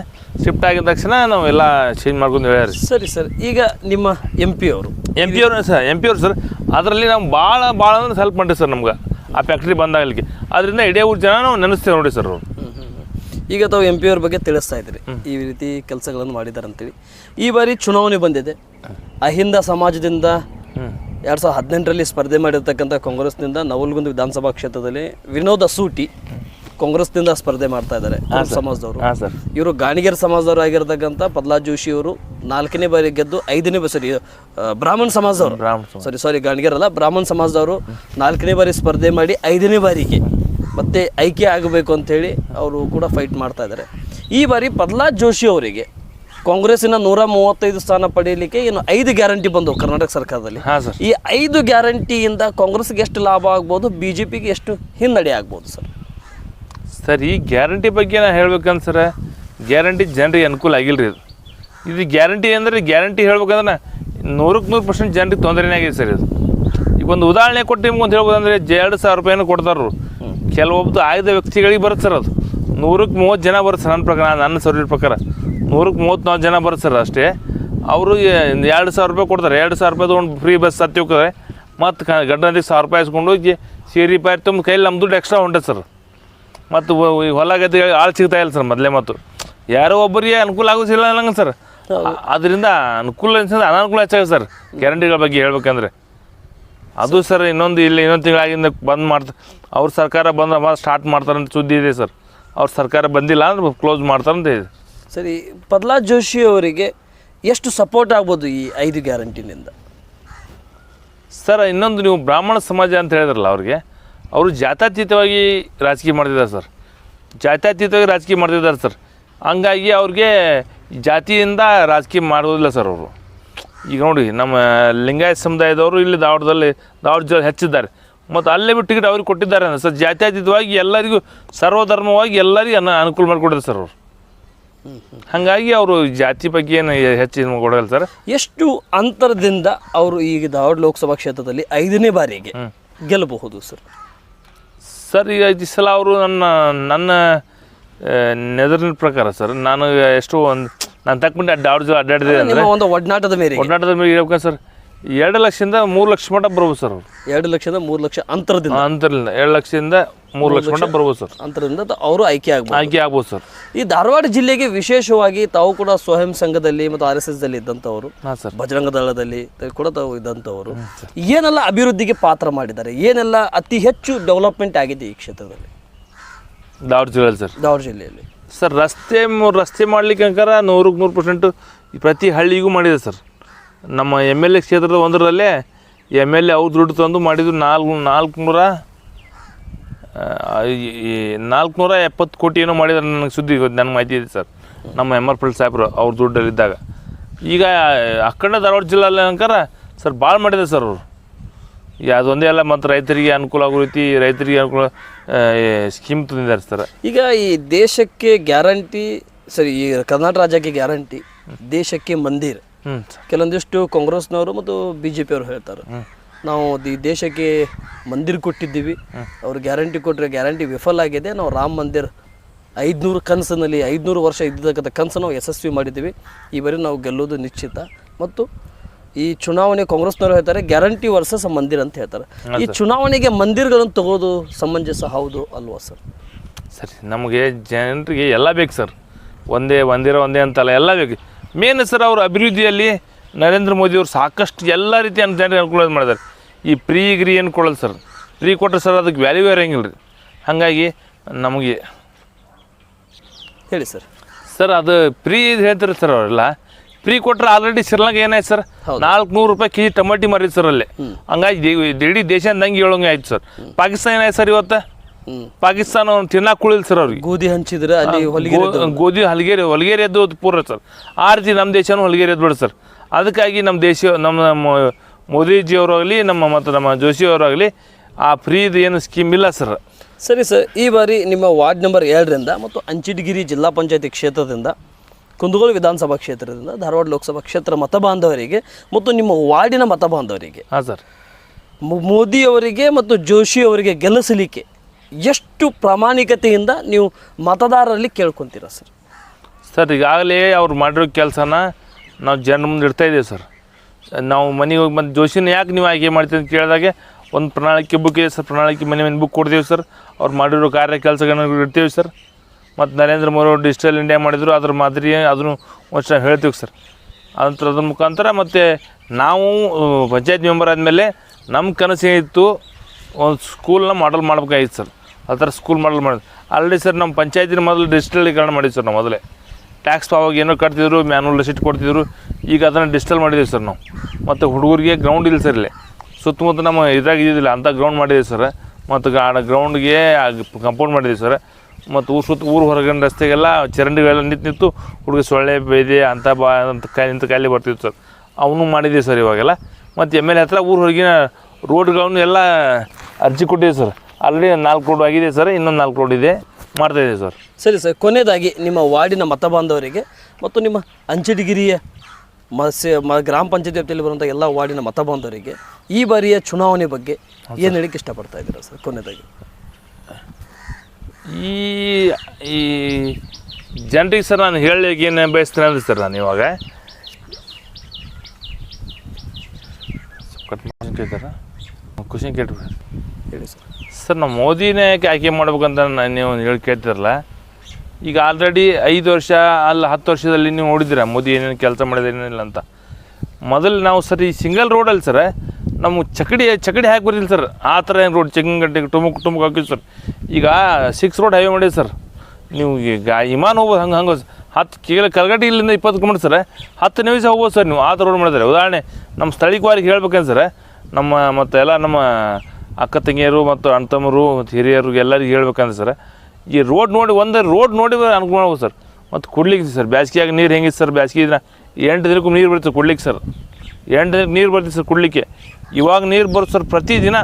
ಶಿಫ್ಟ್ ಆಗಿದ ತಕ್ಷಣ ನಾವು ಎಲ್ಲ ಚೇಂಜ್ ಮಾಡ್ಕೊಂಡು ಹೇಳ್ಯಾರ. ಸರಿ ಸರ್ ಈಗ ನಿಮ್ಮ ಎಂ ಪಿ ಅವರು. ಎಂ ಪಿ ಅವ್ರು ಸರ್ ಎಂ ಪಿ ಅವ್ರು ಸರ್. ಅದರಲ್ಲಿ ನಮ್ಗೆ ಭಾಳ ಭಾಳ ಅಂದ್ರೆ ಹೆಲ್ಪ್ ಮಾಡಿರಿ ಸರ್ ನಮ್ಗೆ. ಆ ಫ್ಯಾಕ್ಟ್ರಿ ಬಂದಾಗಲಿಕ್ಕೆ ಅದರಿಂದ ಇಡೀ ಊರು ಜನ ನಾವು ನೆನೆಸ್ತೇವೆ ನೋಡಿ ಸರ್ ಅವರು. ಈಗ ತಾವು ಎಂ ಪಿ ಅವ್ರ ಬಗ್ಗೆ ತಿಳಿಸ್ತಾ ಇದ್ರಿ. ಈ ರೀತಿ ಕೆಲಸಗಳನ್ನು ಮಾಡಿದ್ದಾರೆ ಅಂತೇಳಿ ಈ ಬಾರಿ ಚುನಾವಣೆ ಬಂದಿದೆ. ಅಹಿಂದ ಸಮಾಜದಿಂದ ಎರಡು ಸಾವಿರದ ಹದಿನೆಂಟರಲ್ಲಿ ಸ್ಪರ್ಧೆ ಮಾಡಿರ್ತಕ್ಕಂಥ ಕಾಂಗ್ರೆಸ್ನಿಂದ ನವಲ್ಗುಂದ ವಿಧಾನಸಭಾ ಕ್ಷೇತ್ರದಲ್ಲಿ ವಿನೋದ್ ಅಸೂಟಿ ಕಾಂಗ್ರೆಸ್ನಿಂದ ಸ್ಪರ್ಧೆ ಮಾಡ್ತಾ ಇದ್ದಾರೆ ಸಮಾಜದವರು. ಹಾಂ ಸರ್. ಇವರು ಗಾಣಿಗೇರ್ ಸಮಾಜದವರು ಆಗಿರ್ತಕ್ಕಂಥ ಪದ್ಲಾ ಜೋಶಿ ಅವರು ನಾಲ್ಕನೇ ಬಾರಿ ಗೆದ್ದು ಐದನೇ ಬಾರಿ ಸಾರಿ ಬ್ರಾಹ್ಮಣ ಸಮಾಜದವರು. ಬ್ರಾಹ್ಮಣ. ಸಾರಿ ಸಾರಿ ಗಾಣಿಗೇರ್ ಅಲ್ಲ ಬ್ರಾಹ್ಮಣ ಸಮಾಜದವರು ನಾಲ್ಕನೇ ಬಾರಿ ಸ್ಪರ್ಧೆ ಮಾಡಿ ಐದನೇ ಬಾರಿಗೆ ಮತ್ತೆ ಆಯ್ಕೆ ಆಗಬೇಕು ಅಂತೇಳಿ ಅವರು ಕೂಡ ಫೈಟ್ ಮಾಡ್ತಾ ಇದ್ದಾರೆ. ಈ ಬಾರಿ ಪದ್ಲಾ ಜೋಶಿ ಅವರಿಗೆ ಕಾಂಗ್ರೆಸ್ಸಿನ ನೂರ ಮೂವತ್ತೈದು ಸ್ಥಾನ ಪಡೆಯಲಿಕ್ಕೆ ಏನು ಐದು ಗ್ಯಾರಂಟಿ ಬಂದವು ಕರ್ನಾಟಕ ಸರ್ಕಾರದಲ್ಲಿ. ಹಾಂ ಸರ್. ಈ ಐದು ಗ್ಯಾರಂಟಿಯಿಂದ ಕಾಂಗ್ರೆಸ್ಗೆ ಎಷ್ಟು ಲಾಭ ಆಗ್ಬೋದು ಬಿ ಜೆ ಪಿಗೆ ಎಷ್ಟು ಹಿನ್ನಡೆ ಆಗ್ಬೋದು ಸರ್? ಸರ್, ಈ ಗ್ಯಾರಂಟಿ ಬಗ್ಗೆ ನಾನು ಹೇಳ್ಬೇಕಂದ್ರೆ ಸರ್, ಗ್ಯಾರಂಟಿ ಜನರಿಗೆ ಅನುಕೂಲ ಆಗಿಲ್ಲ ರೀ ಇದು. ಇದು ಗ್ಯಾರಂಟಿ ಅಂದರೆ ಗ್ಯಾರಂಟಿ ಹೇಳ್ಬೇಕಂದ್ರೆ ನೂರಕ್ಕೆ ನೂರು ಪರ್ಸೆಂಟ್ ಜನರಿಗೆ ತೊಂದರೆನೇ ಆಗಿದೆ ಸರ್ ಇದು. ಈಗ ಒಂದು ಉದಾಹರಣೆ ಕೊಟ್ಟು ನಿಮ್ಗೆ ಒಂದು ಹೇಳ್ಬೋದಂದ್ರೆ ಎರಡು ಸಾವಿರ ರೂಪಾಯಿನೂ ಕೊಡ್ತಾರ್ರು ಕೆಲವೊಬ್ಬದು ಆಯ್ದ ವ್ಯಕ್ತಿಗಳಿಗೆ ಬರುತ್ತೆ ಸರ್ ಅದು. ನೂರಕ್ಕೆ ಮೂವತ್ತು ಜನ ಬರುತ್ತೆ ನನ್ನ ಪ್ರಕಾರ, ನನ್ನ ಸರ್ವಿಸ್ ಪ್ರಕಾರ. ನೂರಕ್ಕೆ ಮೂವತ್ತ್ನಾಲ್ಕು ಜನ ಬರುತ್ತೆ ಸರ್ ಅಷ್ಟೇ. ಅವರು ಎರಡು ಸಾವಿರ ರೂಪಾಯಿ ಕೊಡ್ತಾರೆ. ಎರಡು ಸಾವಿರ ರೂಪಾಯಿ ಒಂದು ಫ್ರೀ ಬಸ್ ಹತ್ತಿ ಹೋಗ್ತಾರೆ ಮತ್ತು ಗಂಡನಿಗೆ ಸಾವಿರ ರೂಪಾಯಿ ಇಸ್ಕೊಂಡು ಹೋಗಿ, ಸೀರೆ, ಪಾಯಿ ತುಂಬ ಕೈಲಿ ನಮ್ಮ ದುಡ್ಡು ಎಕ್ಸ್ಟ್ರಾ ಉಂಟೆ ಸರ್. ಮತ್ತು ಹೊಲ ಗದ್ದೆ ಆಳು ಸಿಗ್ತಾ ಇಲ್ಲ ಸರ್ ಮೊದಲೇ ಮತ್ತು. ಯಾರೋ ಒಬ್ಬರಿಗೆ ಅನುಕೂಲ ಆಗೋದಿಲ್ಲ ಅನ್ನಂಗೆ ಸರ್. ಅದರಿಂದ ಅನುಕೂಲ ಅನ್ಸಿದ್ರೆ ಅನಾನುಕೂಲ ಹೆಚ್ಚಾಗ ಸರ್. ಗ್ಯಾರಂಟಿಗಳ ಬಗ್ಗೆ ಹೇಳ್ಬೇಕಂದ್ರೆ. ಅದು ಸರ್ ಇನ್ನೊಂದು ಇಲ್ಲಿ ಇನ್ನೊಂದು ತಿಂಗಳಾಗಿಂದ ಬಂದ್ ಮಾಡ್ತಾ ಅವ್ರ ಸರ್ಕಾರ ಬಂದ್ರೆ ಮತ್ತೆ ಸ್ಟಾರ್ಟ್ ಮಾಡ್ತಾರಂತ ಸುದ್ದಿ ಇದೆ ಸರ್. ಅವ್ರ ಸರ್ಕಾರ ಬಂದಿಲ್ಲ ಅಂದ್ರೆ ಕ್ಲೋಸ್ ಮಾಡ್ತಾರಂತ ಇದೆ. ಸರಿ ಪ್ರಹ್ಲಾದ್ ಜೋಶಿ ಅವರಿಗೆ ಎಷ್ಟು ಸಪೋರ್ಟ್ ಆಗ್ಬೋದು ಈ ಐದು ಗ್ಯಾರಂಟಿನಿಂದ? ಸರ್ ಇನ್ನೊಂದು ನೀವು ಬ್ರಾಹ್ಮಣ ಸಮಾಜ ಅಂತ ಹೇಳಿದ್ರಲ್ಲ ಅವ್ರಿಗೆ ಅವರು ಜಾತ್ಯತೀತವಾಗಿ ರಾಜಕೀಯ ಮಾಡ್ತಿದ್ದಾರೆ ಸರ್. ಜಾತ್ಯತೀತವಾಗಿ ರಾಜಕೀಯ ಮಾಡ್ತಿದ್ದಾರೆ ಸರ್. ಹಂಗಾಗಿ ಅವ್ರಿಗೆ ಜಾತಿಯಿಂದ ರಾಜಕೀಯ ಮಾಡೋದಿಲ್ಲ ಸರ್ ಅವರು. ಈಗ ನೋಡಿ ನಮ್ಮ ಲಿಂಗಾಯತ ಸಮುದಾಯದವರು ಇಲ್ಲಿ ದಾವಡದಲ್ಲಿ ದಾವಡ ಜಿಲ್ಲೆ ಹೆಚ್ಚಿದ್ದಾರೆ. ಮತ್ತು ಅಲ್ಲೇ ಬಿಟ್ಟು ಟಿಕೆಟ್ ಅವ್ರಿಗೆ ಕೊಟ್ಟಿದ್ದಾರೆ ಅಂದ್ರೆ ಸರ್ ಜಾತ್ಯತೀತವಾಗಿ ಎಲ್ಲರಿಗೂ ಸರ್ವಧರ್ಮವಾಗಿ ಎಲ್ಲರಿಗೂ ಅನ್ನ ಅನುಕೂಲ ಮಾಡಿಕೊಟ್ಟಿದ್ದಾರೆ ಸರ್ ಅವರು. ಹಾಗಾಗಿ ಅವರು ಜಾತಿ ಬಗ್ಗೆ ಏನು ಹೆಚ್ಚು ಕೊಡಲ್ಲ ಕೊಡೋಲ್ಲ ಸರ್. ಎಷ್ಟು ಅಂತರದಿಂದ ಅವರು ಈಗ ಧಾರವಾಡ ಲೋಕಸಭಾ ಕ್ಷೇತ್ರದಲ್ಲಿ ಐದನೇ ಬಾರಿಗೆ ಗೆಲ್ಲಬಹುದು ಸರ್? ಸರ್ ಈಗ ಈ ಸಲ ಅವರು ನನ್ನ ನನ್ನ ನೆದರಿನ ಪ್ರಕಾರ ಸರ್ ನಾನು ಎಷ್ಟು ಒಂದು ನಾನು ತಕ್ಕಂಡು ಅಡ್ಡಾಡ್ದು ಅಡ್ಡಾಡಿದೆ ಅಂದರೆ ಒಂದು ಒಡನಾಟದ ಮೇಲೆ ಒಡನಾಟದ ಮೇಲೆ ಹೇಳ್ಬೇಕು ಸರ್ ಎರಡು ಲಕ್ಷದಿಂದ ಮೂರು ಲಕ್ಷ ಮಟ್ಟ ಬರ್ಬೋದು ಸರ್ ಎರಡು ಲಕ್ಷದಿಂದ ಮೂರು ಲಕ್ಷ ಅಂತರದಿಂದ. ಅಂತರದಿಂದ. ಎರಡು ಲಕ್ಷದಿಂದ ಮೂರು ಲಕ್ಷ ಮಟ್ಟ ಬರ್ಬೋದು ಸರ್. ಅಂತರದಿಂದ ಅವರು ಆಯ್ಕೆ ಆಗ್ಬೋದು. ಆಯ್ಕೆ ಆಗ್ಬೋದು ಸರ್. ಈ ಧಾರವಾಡ ಜಿಲ್ಲೆಗೆ ವಿಶೇಷವಾಗಿ ತಾವು ಕೂಡ ಸ್ವಯಂ ಸಂಘದಲ್ಲಿ ಮತ್ತು ಆರ್ ಎಸ್ ಎಸ್ ದಲ್ಲಿ ಇದ್ದಂಥವರು ಹಾಂ ಸರ್. ಬಜರಂಗ ದಳದಲ್ಲಿ ಕೂಡ ತಾವು ಇದ್ದಂಥವರು. ಏನೆಲ್ಲ ಅಭಿವೃದ್ಧಿಗೆ ಪಾತ್ರ ಮಾಡಿದ್ದಾರೆ? ಏನೆಲ್ಲ ಅತಿ ಹೆಚ್ಚು ಡೆವಲಪ್ಮೆಂಟ್ ಆಗಿದೆ ಈ ಕ್ಷೇತ್ರದಲ್ಲಿ? ಧಾರವಾಡ ಜಿಲ್ಲೆಯಲ್ಲಿ ಸರ್. ಧಾರವಾಡ ಜಿಲ್ಲೆಯಲ್ಲಿ. ಸರ್ ರಸ್ತೆ ರಸ್ತೆ ಮಾಡ್ಲಿಕ್ಕೆ ಅಂಕಾರ ನೂರಕ್ಕೆ ನೂರು ಪರ್ಸೆಂಟ್ ಪ್ರತಿ ಹಳ್ಳಿಗೂ ಮಾಡಿದೆ ಸರ್. ನಮ್ಮ ಎಂ ಎಲ್ ಎ ಕ್ಷೇತ್ರದ ಒಂದರಲ್ಲೇ ಎಂ ಎಲ್ ಎ ಅವ್ರು ದುಡ್ಡು ತಂದು ಮಾಡಿದ್ರು ನಾಲ್ಕು, ನಾಲ್ಕುನೂರ ನಾಲ್ಕುನೂರ ಎಪ್ಪತ್ತು ಕೋಟಿ ಏನೋ ಮಾಡಿದ್ರೆ ನನಗೆ ಸುದ್ದಿ ನನಗೆ ಮಾಹಿತಿ ಇದೆ ಸರ್. ನಮ್ಮ ಎಂ ಆರ್ ಪಲ್ ಸಾಹೇಬ್ರು ಅವ್ರ ದುಡ್ಡಲ್ಲಿದ್ದಾಗ. ಈಗ ಅಕ್ಕಂಡ ಧಾರವಾಡ ಜಿಲ್ಲೆಯಲ್ಲಿ ಅಂಕಾರ ಸರ್ ಭಾಳ ಮಾಡಿದೆ ಸರ್ ಅವರು. ಅದೊಂದೇ ಅಲ್ಲ ಮತ್ತು ರೈತರಿಗೆ ಅನುಕೂಲ ಆಗೋ ರೀತಿ, ರೈತರಿಗೆ ಅನುಕೂಲ ಸ್ಕೀಮ್ ತಂದಿದ್ದಾರೆ ಸರ್. ಈಗ ಈ ದೇಶಕ್ಕೆ ಗ್ಯಾರಂಟಿ ಸರಿ, ಈ ಕರ್ನಾಟಕ ರಾಜ್ಯಕ್ಕೆ ಗ್ಯಾರಂಟಿ ದೇಶಕ್ಕೆ ಮಂದಿರ್. ಕೆಲವೊಂದಿಷ್ಟು ಕಾಂಗ್ರೆಸ್ನವರು ಮತ್ತು ಬಿ ಜೆ ಪಿಯವರು ಹೇಳ್ತಾರೆ ನಾವು ಈ ದೇಶಕ್ಕೆ ಮಂದಿರ್ ಕೊಟ್ಟಿದ್ದೀವಿ. ಅವ್ರು ಗ್ಯಾರಂಟಿ ಕೊಟ್ಟರೆ ಗ್ಯಾರಂಟಿ ವಿಫಲ ಆಗಿದೆ. ನಾವು ರಾಮ ಮಂದಿರ್ ಐದುನೂರು ಕನಸಿನಲ್ಲಿ ಐದುನೂರು ವರ್ಷ ಇದ್ದಕ್ಕಂಥ ಕನಸು ನಾವು ಯಶಸ್ವಿ ಮಾಡಿದ್ದೀವಿ. ಈ ಬಾರಿ ನಾವು ಗೆಲ್ಲೋದು ನಿಶ್ಚಿತ. ಮತ್ತು ಈ ಚುನಾವಣೆ ಕಾಂಗ್ರೆಸ್ನವರು ಹೇಳ್ತಾರೆ ಗ್ಯಾರಂಟಿ ವರ್ಸಸ್ ಮಂದಿರ್ ಅಂತ ಹೇಳ್ತಾರೆ. ಈ ಚುನಾವಣೆಗೆ ಮಂದಿರ್ಗಳನ್ನು ತಗೋದು ಸಮಂಜಸ ಹೌದು ಅಲ್ವಾ ಸರ್? ಸರಿ ನಮಗೆ ಜನರಿಗೆ ಎಲ್ಲ ಬೇಕು ಸರ್. ಒಂದೇ ಒಂದಿರೋ ಒಂದೇ ಅಂತಲ್ಲ ಎಲ್ಲ ಬೇಕು. ಮೇನ್ ಸರ್ ಅವರು ಅಭಿವೃದ್ಧಿಯಲ್ಲಿ ನರೇಂದ್ರ ಮೋದಿಯವರು ಸಾಕಷ್ಟು ಎಲ್ಲ ರೀತಿಯ ಜನರಿಗೆ ಅನುಕೂಲ ಮಾಡಿದ್ದಾರೆ ಈ ಪ್ರೀ ಗ್ರೀ ಏನು ಕೊಡೋದು ಸರ್. ಫ್ರೀ ಕೊಟ್ಟರೆ ಸರ್ ಅದಕ್ಕೆ ವ್ಯಾಲ್ಯೂ ಇರೋಂಗಿಲ್ಲ ರೀ ಹಾಗಾಗಿ ನಮಗೆ ಹೇಳಿ ಸರ್. ಸರ್ ಅದು ಫ್ರೀ ಇದು ಹೇಳ್ತಾರೆ ಸರ್ ಅವರೆಲ್ಲ. ಫ್ರೀ ಕೊಟ್ಟರೆ ಆಲ್ರೆಡಿ ಶ್ರೀಲಂಕಾ ಏನಾಯ್ತು ಸರ್? ನಾಲ್ಕು ನೂರು ರೂಪಾಯಿ ಕೆ ಜಿ ಟಮಾಟಿ ಸರ್ ಅಲ್ಲಿ. ಹಂಗಾಗಿ ಇಡೀ ದೇಶ ಅಂದಂಗೆ ಹೇಳೋಂಗೆ ಆಯ್ತು ಸರ್. ಪಾಕಿಸ್ತಾನ ಏನಾಯ್ತು ಸರ್ ಇವತ್ತು. ಪಾಕಿಸ್ತಾನ ತಿನ್ನಕ್ ಕುಳಿಲ್ ಸರ್ ಅವ್ರಿಗೆ. ಗೋಧಿ ಹಂಚಿದ್ರೆ ಅಲ್ಲಿ ಹೊಲಿಗೆ ಗೋಧಿ ಹಲಗೇರಿ ಹೊಲಗೇರಿ ಎದ್ದು ಪೂರ ಸರ್. ಆ ರೀತಿ ನಮ್ಮ ದೇಶನೂ ಹೊಲಗೇರಿ ಎದ್ದು ಬಿಡ ಸರ್. ಅದಕ್ಕಾಗಿ ನಮ್ಮ ದೇಶ ನಮ್ಮ ಮೋದಿಜಿ ಮೋದಿಜಿಯವರಾಗಲಿ ನಮ್ಮ ಮತ್ತು ನಮ್ಮ ಜೋಶಿಯವರಾಗಲಿ ಆ ಫ್ರೀದು ಏನು ಸ್ಕೀಮ್ ಇಲ್ಲ ಸರ್. ಸರಿ ಸರ್ ಈ ಬಾರಿ ನಿಮ್ಮ ವಾರ್ಡ್ ನಂಬರ್ ಎರಡರಿಂದ ಮತ್ತು ಅಂಚಿಟಗಿರಿ ಜಿಲ್ಲಾ ಪಂಚಾಯತಿ ಕ್ಷೇತ್ರದಿಂದ ಕುಂದಗೋಳ ವಿಧಾನಸಭಾ ಕ್ಷೇತ್ರದಿಂದ ಧಾರವಾಡ ಲೋಕಸಭಾ ಕ್ಷೇತ್ರ ಮತ ಬಾಂಧವರಿಗೆ ಮತ್ತು ನಿಮ್ಮ ವಾರ್ಡಿನ ಮತ ಬಾಂಧವರಿಗೆ ಹಾಂ ಸರ್. ಮೋದಿಯವರಿಗೆ ಮತ್ತು ಜೋಶಿ ಅವರಿಗೆ ಗೆಲ್ಲಿಸಲಿಕ್ಕೆ ಎಷ್ಟು ಪ್ರಾಮಾಣಿಕತೆಯಿಂದ ನೀವು ಮತದಾರರಲ್ಲಿ ಕೇಳ್ಕೊತೀರ ಸರ್? ಸರ್, ಈಗಾಗಲೇ ಅವ್ರು ಮಾಡಿರೋ ಕೆಲಸನ ನಾವು ಜನರ ಮುಂದೆ ಇಡ್ತಾ ಇದ್ದೀವಿ ಸರ್. ನಾವು ಮನೆಗೆ ಹೋಗಿ ಮತ್ತು ಜೋಶಿನ ಯಾಕೆ ನೀವು ಆಯ್ಕೆ ಮಾಡ್ತೀವಿ ಅಂತ ಕೇಳಿದಾಗೆ ಒಂದು ಪ್ರಣಾಳಿಕೆ ಬುಕ್ ಇದೆ ಸರ್. ಪ್ರಣಾಳಿಕೆ ಮನೆ ಮನೆ ಬುಕ್ ಕೊಡ್ತೀವಿ ಸರ್. ಅವ್ರು ಮಾಡಿರೋ ಕಾರ್ಯ ಕೆಲಸಗಳನ್ನ ಇಡ್ತೀವಿ ಸರ್. ಮತ್ತು ನರೇಂದ್ರ ಮೋದಿ ಅವರು ಡಿಜಿಟಲ್ ಇಂಡಿಯಾ ಮಾಡಿದ್ರು, ಅದ್ರ ಮಾದರಿ ಅದನ್ನು ಒಂದು ಹೇಳ್ತೀವಿ ಸರ್. ಅದ್ರ ಅದ್ರ ಮುಖಾಂತರ ಮತ್ತು ನಾವು ಪಂಚಾಯತ್ ಮೆಂಬರ್ ಆದಮೇಲೆ ನಮ್ಮ ಕನಸು ಏನಿತ್ತು ಒಂದು ಸ್ಕೂಲ್ನ ಮಾಡಲ್ ಮಾಡ್ಬೇಕಾಗಿತ್ತು ಸರ್. ಆ ಥರ ಸ್ಕೂಲ್ ಮಾಡಲ್ ಮಾಡಿದ್ರು. ಆಲ್ರೆಡಿ ಸರ್ ನಮ್ಮ ಪಂಚಾಯತಿನ ಮೊದಲು ಡಿಜಿಟಲೀಕರಣ ಮಾಡಿದ್ವಿ ಸರ್ ನಾವು ಮೊದಲೇ. ಟ್ಯಾಕ್ಸ್ ಅವಾಗ ಏನೋ ಕಟ್ತಿದ್ರು ಮ್ಯಾನುವಲ್ ರಿಸಿಟ್ ಕೊಡ್ತಿದ್ರು, ಈಗ ಅದನ್ನು ಡಿಜಿಟಲ್ ಮಾಡಿದ್ದೀವಿ ಸರ್ ನಾವು. ಮತ್ತು ಹುಡುಗರಿಗೆ ಗ್ರೌಂಡ್ ಇಲ್ಲ ಸರ್ ಇಲ್ಲಿ. ಸುತ್ತಮುತ್ತ ನಮ್ಮ ಇದ್ರಾಗ ಇದ್ದಿದ್ದಿಲ್ಲ ಅಂಥ ಗ್ರೌಂಡ್ ಮಾಡಿದ್ದೀವಿ ಸರ್. ಮತ್ತು ಗ್ರೌಂಡ್ಗೆ ಕಂಪೌಂಡ್ ಮಾಡಿದ್ದೀವಿ ಸರ್. ಮತ್ತು ಊರು ಸುತ್ತ ಊರು ಹೊರಗಿನ ರಸ್ತೆಗೆಲ್ಲ ಚರಂಡಿಗಳೆಲ್ಲ ನಿಂತು ನಿಂತು ಹುಡುಗ ಸೊಳ್ಳೆ ಬೇದೆ ಅಂತ ಬಾ ಅಂತ ಕಾಯಿ ನಿಂತು ಕಾಯಿಲೆ ಬರ್ತಿತ್ತು ಸರ್. ಅವನು ಮಾಡಿದ್ದೀವಿ ಸರ್ ಇವಾಗೆಲ್ಲ. ಮತ್ತು ಎಂ ಎಲ್ ಎ ಹತ್ರ ಊರು ಹೊರಗಿನ ರೋಡ್ಗಳನ್ನು ಎಲ್ಲ ಅರ್ಜಿ ಕೊಟ್ಟಿದ್ದೀವಿ ಸರ್. ಆಲ್ರೆಡಿ ನಾಲ್ಕು ರೋಡ್ ಆಗಿದೆ ಸರ್ ಇನ್ನೊಂದು ನಾಲ್ಕು ರೋಡ್ ಇದೆ. ಮಾಡ್ತಾ ಇದೆ ಸರ್. ಸರಿ ಸರ್ ಕೊನೆಯದಾಗಿ ನಿಮ್ಮ ವಾರ್ಡಿನ ಮತ ಬಾಂಧವರಿಗೆ ಮತ್ತು ನಿಮ್ಮ ಅಂಚಡಿಗಿರಿಯ ಮತ್ಸ್ಯ ಮ ಗ್ರಾಮ ಪಂಚಾಯತ್ ವ್ಯಾಪ್ತಿಯಲ್ಲಿ ಬರುವಂಥ ಎಲ್ಲ ವಾರ್ಡಿನ ಮತ ಬಾಂಧವರಿಗೆ ಈ ಬಾರಿಯ ಚುನಾವಣೆ ಬಗ್ಗೆ ಏನು ಹೇಳಿಕ್ಕೆ ಇಷ್ಟಪಡ್ತಾ ಇದ್ದೀರಾ ಸರ್ ಕೊನೆಯದಾಗಿ? ಈ ಈ ಜನರಿಗೆ ಸರ್ ನಾನು ಹೇಳಲಿಕ್ಕೆ ಏನು ಬಯಸ್ತೇನೆ ಅಂದ್ರೆ ಸರ್ ನಾನು ಇವಾಗ ಕಟ್ ಖುಷಿ ಕೇಳ್ಬಿಡ್ರಿ ಹೇಳಿ ಸರ್. ಸರ್ ನಾವು ಮೋದಿನೇ ಯಾಕೆ ಆಯ್ಕೆ ಮಾಡ್ಬೇಕಂತ ನಾನು ನೀವು ಹೇಳಿ ಕೇಳ್ತಿರಲ್ಲ. ಈಗ ಆಲ್ರೆಡಿ ಐದು ವರ್ಷ, ಅಲ್ಲ ಹತ್ತು ವರ್ಷದಲ್ಲಿ ನೀವು ನೋಡಿದ್ದೀರ, ಮೋದಿ ಏನೇನು ಕೆಲಸ ಮಾಡಿದೆ ಏನಿಲ್ಲ ಅಂತ. ಮೊದಲು ನಾವು ಸರ್, ಈ ಸಿಂಗಲ್ ರೋಡಲ್ಲಿ ಸರ್ ನಮ್ಮ ಚಕಡಿ ಚಕಡಿ ಹಾಕಿ ಬರಲಿಲ್ಲ ಸರ್. ಆ ಥರ ಏನು ರೋಡ್ ಚೆಕ್ಕಿಂಗ್ ಟುಮುಕ್ ಟುಮುಕ್ ಹಾಕಿದ್ವಿ ಸರ್. ಈಗ ಸಿಕ್ಸ್ ರೋಡ್ ಹೈವೇ ಮಾಡಿದೆ ಸರ್. ನೀವು ಈಗ ವಿಮಾನ ಹೋಗ್ಬೋದು, ಹಂಗೆ ಹಂಗೆ ಹತ್ತು ಕೇಳ ಕಲಗಟ್ಟಿ ಇಲ್ಲಿಂದ ಇಪ್ಪತ್ತು ಕಿಲೋಮೀಟರ್ ಸರ್. ಹತ್ತು ನಿಮಿಷ ಹೋಗ್ಬೋದು ಸರ್ ನೀವು. ಆ ಥರ ರೋಡ್ ಮಾಡಿದ್ರೆ ಉದಾಹರಣೆ ನಮ್ಮ ಸ್ಥಳೀಯವಾಗಿ ಹೇಳ್ಬೇಕೇನು ಸರ್ ನಮ್ಮ ಮತ್ತೆ ಎಲ್ಲ ನಮ್ಮ ಅಕ್ಕ ತಂಗಿಯರು ಮತ್ತು ಅಣ್ಣ ತಮ್ಮರು ಮತ್ತು ಹಿರಿಯರು ಎಲ್ಲರಿಗೂ ಹೇಳ್ಬೇಕಂದ್ರೆ ಸರ್, ಈ ರೋಡ್ ನೋಡಿ ಒಂದು ರೋಡ್ ನೋಡಿ ಅನುಕೂಲ ಸರ್. ಮತ್ತು ಕುಡ್ಲಿಕ್ಕೆ ಸರ್, ಬ್ಯಾಸ್ಗೆಯಾಗ ನೀರು ಹೆಂಗಿತ್ತು ಸರ್? ಬ್ಯಾಸ್ಗೆ ಇದ್ರೆ ಎಂಟು ದಿನಕ್ಕೂ ನೀರು ಬರ್ತದೆ ಕುಡ್ಲಿಕ್ಕೆ ಸರ್. ಎಂಟು ದಿನಕ್ಕೆ ನೀರು ಬರ್ತೀವಿ ಸರ್ ಕುಡ್ಲಿಕ್ಕೆ. ಇವಾಗ ನೀರು ಬರುತ್ತೆ ಸರ್ ಪ್ರತಿದಿನ.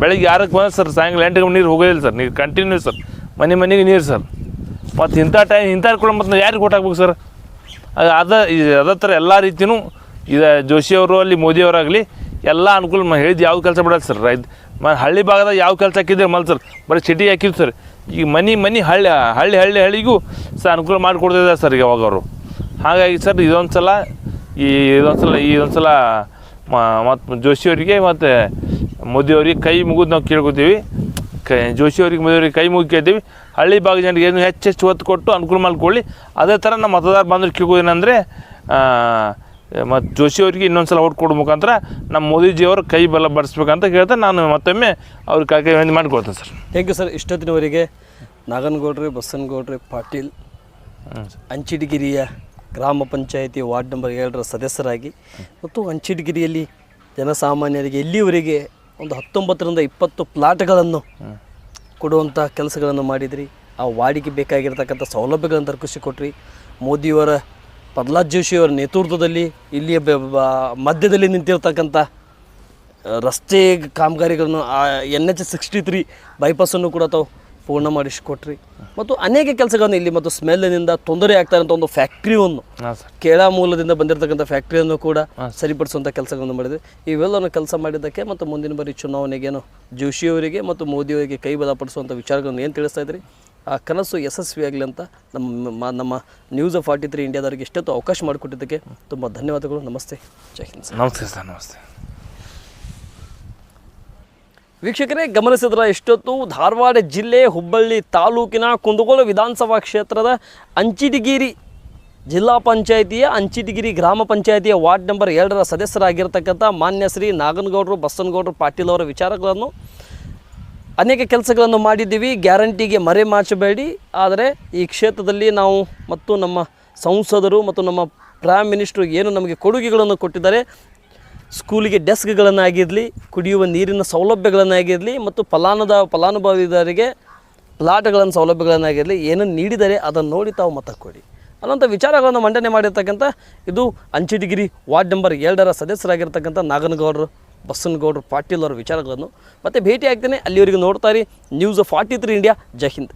ಬೆಳಗ್ಗೆ ಯಾರಕ್ಕೆ ಬಂದ್ರೆ ಸರ್, ಸಾಯಂಕಾಲ ಎಂಟು ನೀರು ಹೋಗೋದಿಲ್ಲ ಸರ್. ನೀರು ಕಂಟಿನ್ಯೂ ಸರ್. ಮನೆ ಮನೆಗೆ ನೀರು ಸರ್. ಮತ್ತು ಇಂಥ ಟೈಮ್ ಇಂಥ ಕೂಡ ಮತ್ತು ಯಾರಿಗೆ ಕೊಟ್ಟಾಕ್ಬೇಕು ಸರ್? ಅದು ಅದ ಅದೇ ಥರ ಎಲ್ಲ ರೀತಿಯೂ ಇದು ಜೋಶಿಯವರು ಅಲ್ಲಿ ಮೋದಿಯವರಾಗಲಿ ಎಲ್ಲ ಅನುಕೂಲ ಹೇಳಿದ್ದು ಯಾವ ಕೆಲಸ ಬಿಡಲ್ಲ ಸರ್ ರೈತ ಮ ಹಳ್ಳಿ ಭಾಗದಾಗ ಯಾವ ಕೆಲಸ ಹಾಕಿದ್ರೆ ಮಲ್ ಸರ್ ಬರೀ ಸಿಟಿ ಹಾಕಿದ್ರು ಸರ್ ಈಗ ಮನೆ ಮನೆ ಹಳ್ಳಿ ಹಳ್ಳಿ ಹಳ್ಳಿ, ಹಳ್ಳಿಗೂ ಸರ್ ಅನುಕೂಲ ಮಾಡಿಕೊಡ್ತಿದ್ದಾರೆ ಸರ್ ಈಗ ಅವರು. ಹಾಗಾಗಿ ಸರ್ ಇದೊಂದು ಸಲ ಈ ಇದೊಂದು ಸಲ ಇದೊಂದು ಸಲ ಮತ್ತು ಜೋಶಿಯವರಿಗೆ ಮತ್ತು ಮೋದಿಯವರಿಗೆ ಕೈ ಮುಗಿದು ನಾವು ಕೇಳ್ಕೊತೀವಿ. ಕೈ ಜೋಶಿಯವರಿಗೆ ಮೋದಿಯವರಿಗೆ ಕೈ ಮುಗಿ ಕೇಳ್ತೀವಿ. ಹಳ್ಳಿ ಭಾಗ ಜನರಿಗೆ ಏನು ಹೆಚ್ಚು ಹೆಚ್ಚು ಒತ್ತು ಕೊಟ್ಟು ಅನುಕೂಲ ಮಾಡಿಕೊಳ್ಳಿ. ಅದೇ ಥರ ನಮ್ಮ ಮತದಾರ ಬಂದ್ರೆ ಕೇಳ್ಕೋದೇನೆಂದರೆ ಮತ್ತು ಜೋಶಿಯವರಿಗೆ ಇನ್ನೊಂದು ಸಲ ಓಟ್ ಕೊಡೋ ಮುಖಾಂತರ ನಮ್ಮ ಮೋದಿಜಿಯವರು ಕೈ ಬಲ ಬಡಿಸ್ಬೇಕಂತ ಹೇಳ್ತಾ ನಾನು ಮತ್ತೊಮ್ಮೆ ಅವ್ರಿಗೆ ಕಾಕೆ ವಿನಂತಿ ಸರ್. ಥ್ಯಾಂಕ್ ಯು ಸರ್ ಇಷ್ಟೊತ್ತಿನವರಿಗೆ ನಾಗನಗೌಡ್ರಿ, ಬಸನಗೌಡ್ರಿ, ಪಾಟೀಲ್, ಅಂಚಿಡಿಗಿರಿಯ ಗ್ರಾಮ ಪಂಚಾಯಿತಿ ವಾರ್ಡ್ ನಂಬರ್ ಏಳರ ಸದಸ್ಯರಾಗಿ ಮತ್ತು ಅಂಚಿಡಿಗಿರಿಯಲ್ಲಿ ಜನಸಾಮಾನ್ಯರಿಗೆ ಇಲ್ಲಿವರೆಗೆ ಒಂದು ಹತ್ತೊಂಬತ್ತರಿಂದ ಇಪ್ಪತ್ತು ಪ್ಲಾಟ್ಗಳನ್ನು ಕೊಡುವಂಥ ಕೆಲಸಗಳನ್ನು ಮಾಡಿದ್ರಿ, ಆ ವಾರ್ಡಿಗೆ ಬೇಕಾಗಿರ್ತಕ್ಕಂಥ ಸೌಲಭ್ಯಗಳನ್ನು ತರ್ಕಿಸಿಕೊಟ್ರಿ ಮೋದಿಯವರ ಪ್ರಹ್ಲಾದ್ ಜೋಶಿಯವರ ನೇತೃತ್ವದಲ್ಲಿ ಇಲ್ಲಿಯ ಬ- ಬ- ಮಧ್ಯದಲ್ಲಿ ನಿಂತಿರ್ತಕ್ಕಂಥ ರಸ್ತೆ ಕಾಮಗಾರಿಗಳನ್ನು ಎನ್ ಎಚ್ ಸಿಕ್ಸ್ಟಿ ತ್ರೀ ಬೈಪಾಸನ್ನು ಕೂಡ ತಾವು ಪೂರ್ಣ ಮಾಡಿಸಿಕೊಟ್ರಿ. ಮತ್ತು ಅನೇಕ ಕೆಲಸಗಳನ್ನು ಇಲ್ಲಿ ಮತ್ತು ಸ್ಮೆಲ್ನಿಂದ ತೊಂದರೆ ಆಗ್ತಾ ಇರೋಂಥ ಒಂದು ಫ್ಯಾಕ್ಟ್ರಿಯನ್ನು ಕೇಳ ಮೂಲದಿಂದ ಬಂದಿರತಕ್ಕಂಥ ಫ್ಯಾಕ್ಟ್ರಿಯನ್ನು ಕೂಡ ಸರಿಪಡಿಸುವಂಥ ಕೆಲಸಗಳನ್ನು ಮಾಡಿದೆ ಇವೆಲ್ಲವನ್ನು ಕೆಲಸ ಮಾಡಿದ್ದಕ್ಕೆ ಮತ್ತು ಮುಂದಿನ ಬಾರಿ ಚುನಾವಣೆಗೇನು ಜೋಶಿಯವರಿಗೆ ಮತ್ತು ಮೋದಿಯವರಿಗೆ ಕೈ ಬಲಪಡಿಸುವಂಥ ವಿಚಾರಗಳನ್ನು ಏನು ತಿಳಿಸ್ತಾ ಇದ್ರಿ? ಆ ಕನಸು ಯಶಸ್ವಿಯಾಗಲಿ ಅಂತ ನಮ್ಮ ನಮ್ಮ ನ್ಯೂಸ್ ಫಾರ್ಟಿ ತ್ರೀ ಇಂಡಿಯಾದವರಿಗೆ ಎಷ್ಟೊತ್ತು ಅವಕಾಶ ಮಾಡಿಕೊಟ್ಟಿದ್ದಕ್ಕೆ ತುಂಬ ಧನ್ಯವಾದಗಳು. ನಮಸ್ತೆ. ಜೈ ಹಿಂದ್ ಸರ್. ನಮಸ್ತೆ ಸರ್ ನಮಸ್ತೆ. ವೀಕ್ಷಕರೇ ಗಮನಿಸಿದ್ರ ಇಷ್ಟೊತ್ತು ಧಾರವಾಡ ಜಿಲ್ಲೆ ಹುಬ್ಬಳ್ಳಿ ತಾಲೂಕಿನ ಕುಂದಗೋಳ ವಿಧಾನಸಭಾ ಕ್ಷೇತ್ರದ ಅಂಚಿಟಗಿರಿ ಜಿಲ್ಲಾ ಪಂಚಾಯಿತಿಯ ಅಂಚಿಟಗಿರಿ ಗ್ರಾಮ ಪಂಚಾಯಿತಿಯ ವಾರ್ಡ್ ನಂಬರ್ ಎರಡರ ಸದಸ್ಯರಾಗಿರ್ತಕ್ಕಂಥ ಮಾನ್ಯ ಶ್ರೀ ನಾಗನಗೌಡರು ಬಸನಗೌಡರು ಪಾಟೀಲ್ ಅವರ ವಿಚಾರಗಳನ್ನು ಅನೇಕ ಕೆಲಸಗಳನ್ನು ಮಾಡಿದ್ದೀವಿ. ಗ್ಯಾರಂಟಿಗೆ ಮರೆ ಮಾಚಬೇಡಿ ಆದರೆ ಈ ಕ್ಷೇತ್ರದಲ್ಲಿ ನಾವು ಮತ್ತು ನಮ್ಮ ಸಂಸದರು ಮತ್ತು ನಮ್ಮ ಪ್ರೈಮ್ ಮಿನಿಸ್ಟ್ರು ಏನು ನಮಗೆ ಕೊಡುಗೆಗಳನ್ನು ಕೊಟ್ಟಿದ್ದಾರೆ. ಸ್ಕೂಲಿಗೆ ಡೆಸ್ಕ್ಗಳನ್ನಾಗಿರಲಿ, ಕುಡಿಯುವ ನೀರಿನ ಸೌಲಭ್ಯಗಳನ್ನಾಗಿರಲಿ ಮತ್ತು ಫಲಾನುದ, ಫಲಾನುಭವಿದಾರಿಗೆ ಪ್ಲಾಟ್ಗಳನ್ನು ಸೌಲಭ್ಯಗಳನ್ನಾಗಿರಲಿ ಏನನ್ನು ನೀಡಿದರೆ ಅದನ್ನು ನೋಡಿ ತಾವು ಮತ ಕೊಡಿ. ಅನ್ನೋಂಥ ವಿಚಾರಗಳನ್ನು ಮಂಡನೆ ಮಾಡಿರ್ತಕ್ಕಂಥ ಇದು ಅಂಚಿಟಗಿರಿ ವಾರ್ಡ್ ನಂಬರ್ ಎರಡರ ಸದಸ್ಯರಾಗಿರ್ತಕ್ಕಂಥ ನಾಗನಗೌಡರು. ಬಸನಗೌಡರು ಪಾಟೀಲ್ ಅವರ ವಿಚಾರಗಳನ್ನು ಮತ್ತೆ ಭೇಟಿ ಆಗ್ತೇನೆ ಅಲ್ಲಿವರೆಗೂ ನೋಡ್ತಾ ಇರಿ. News forty three India Jai Hind.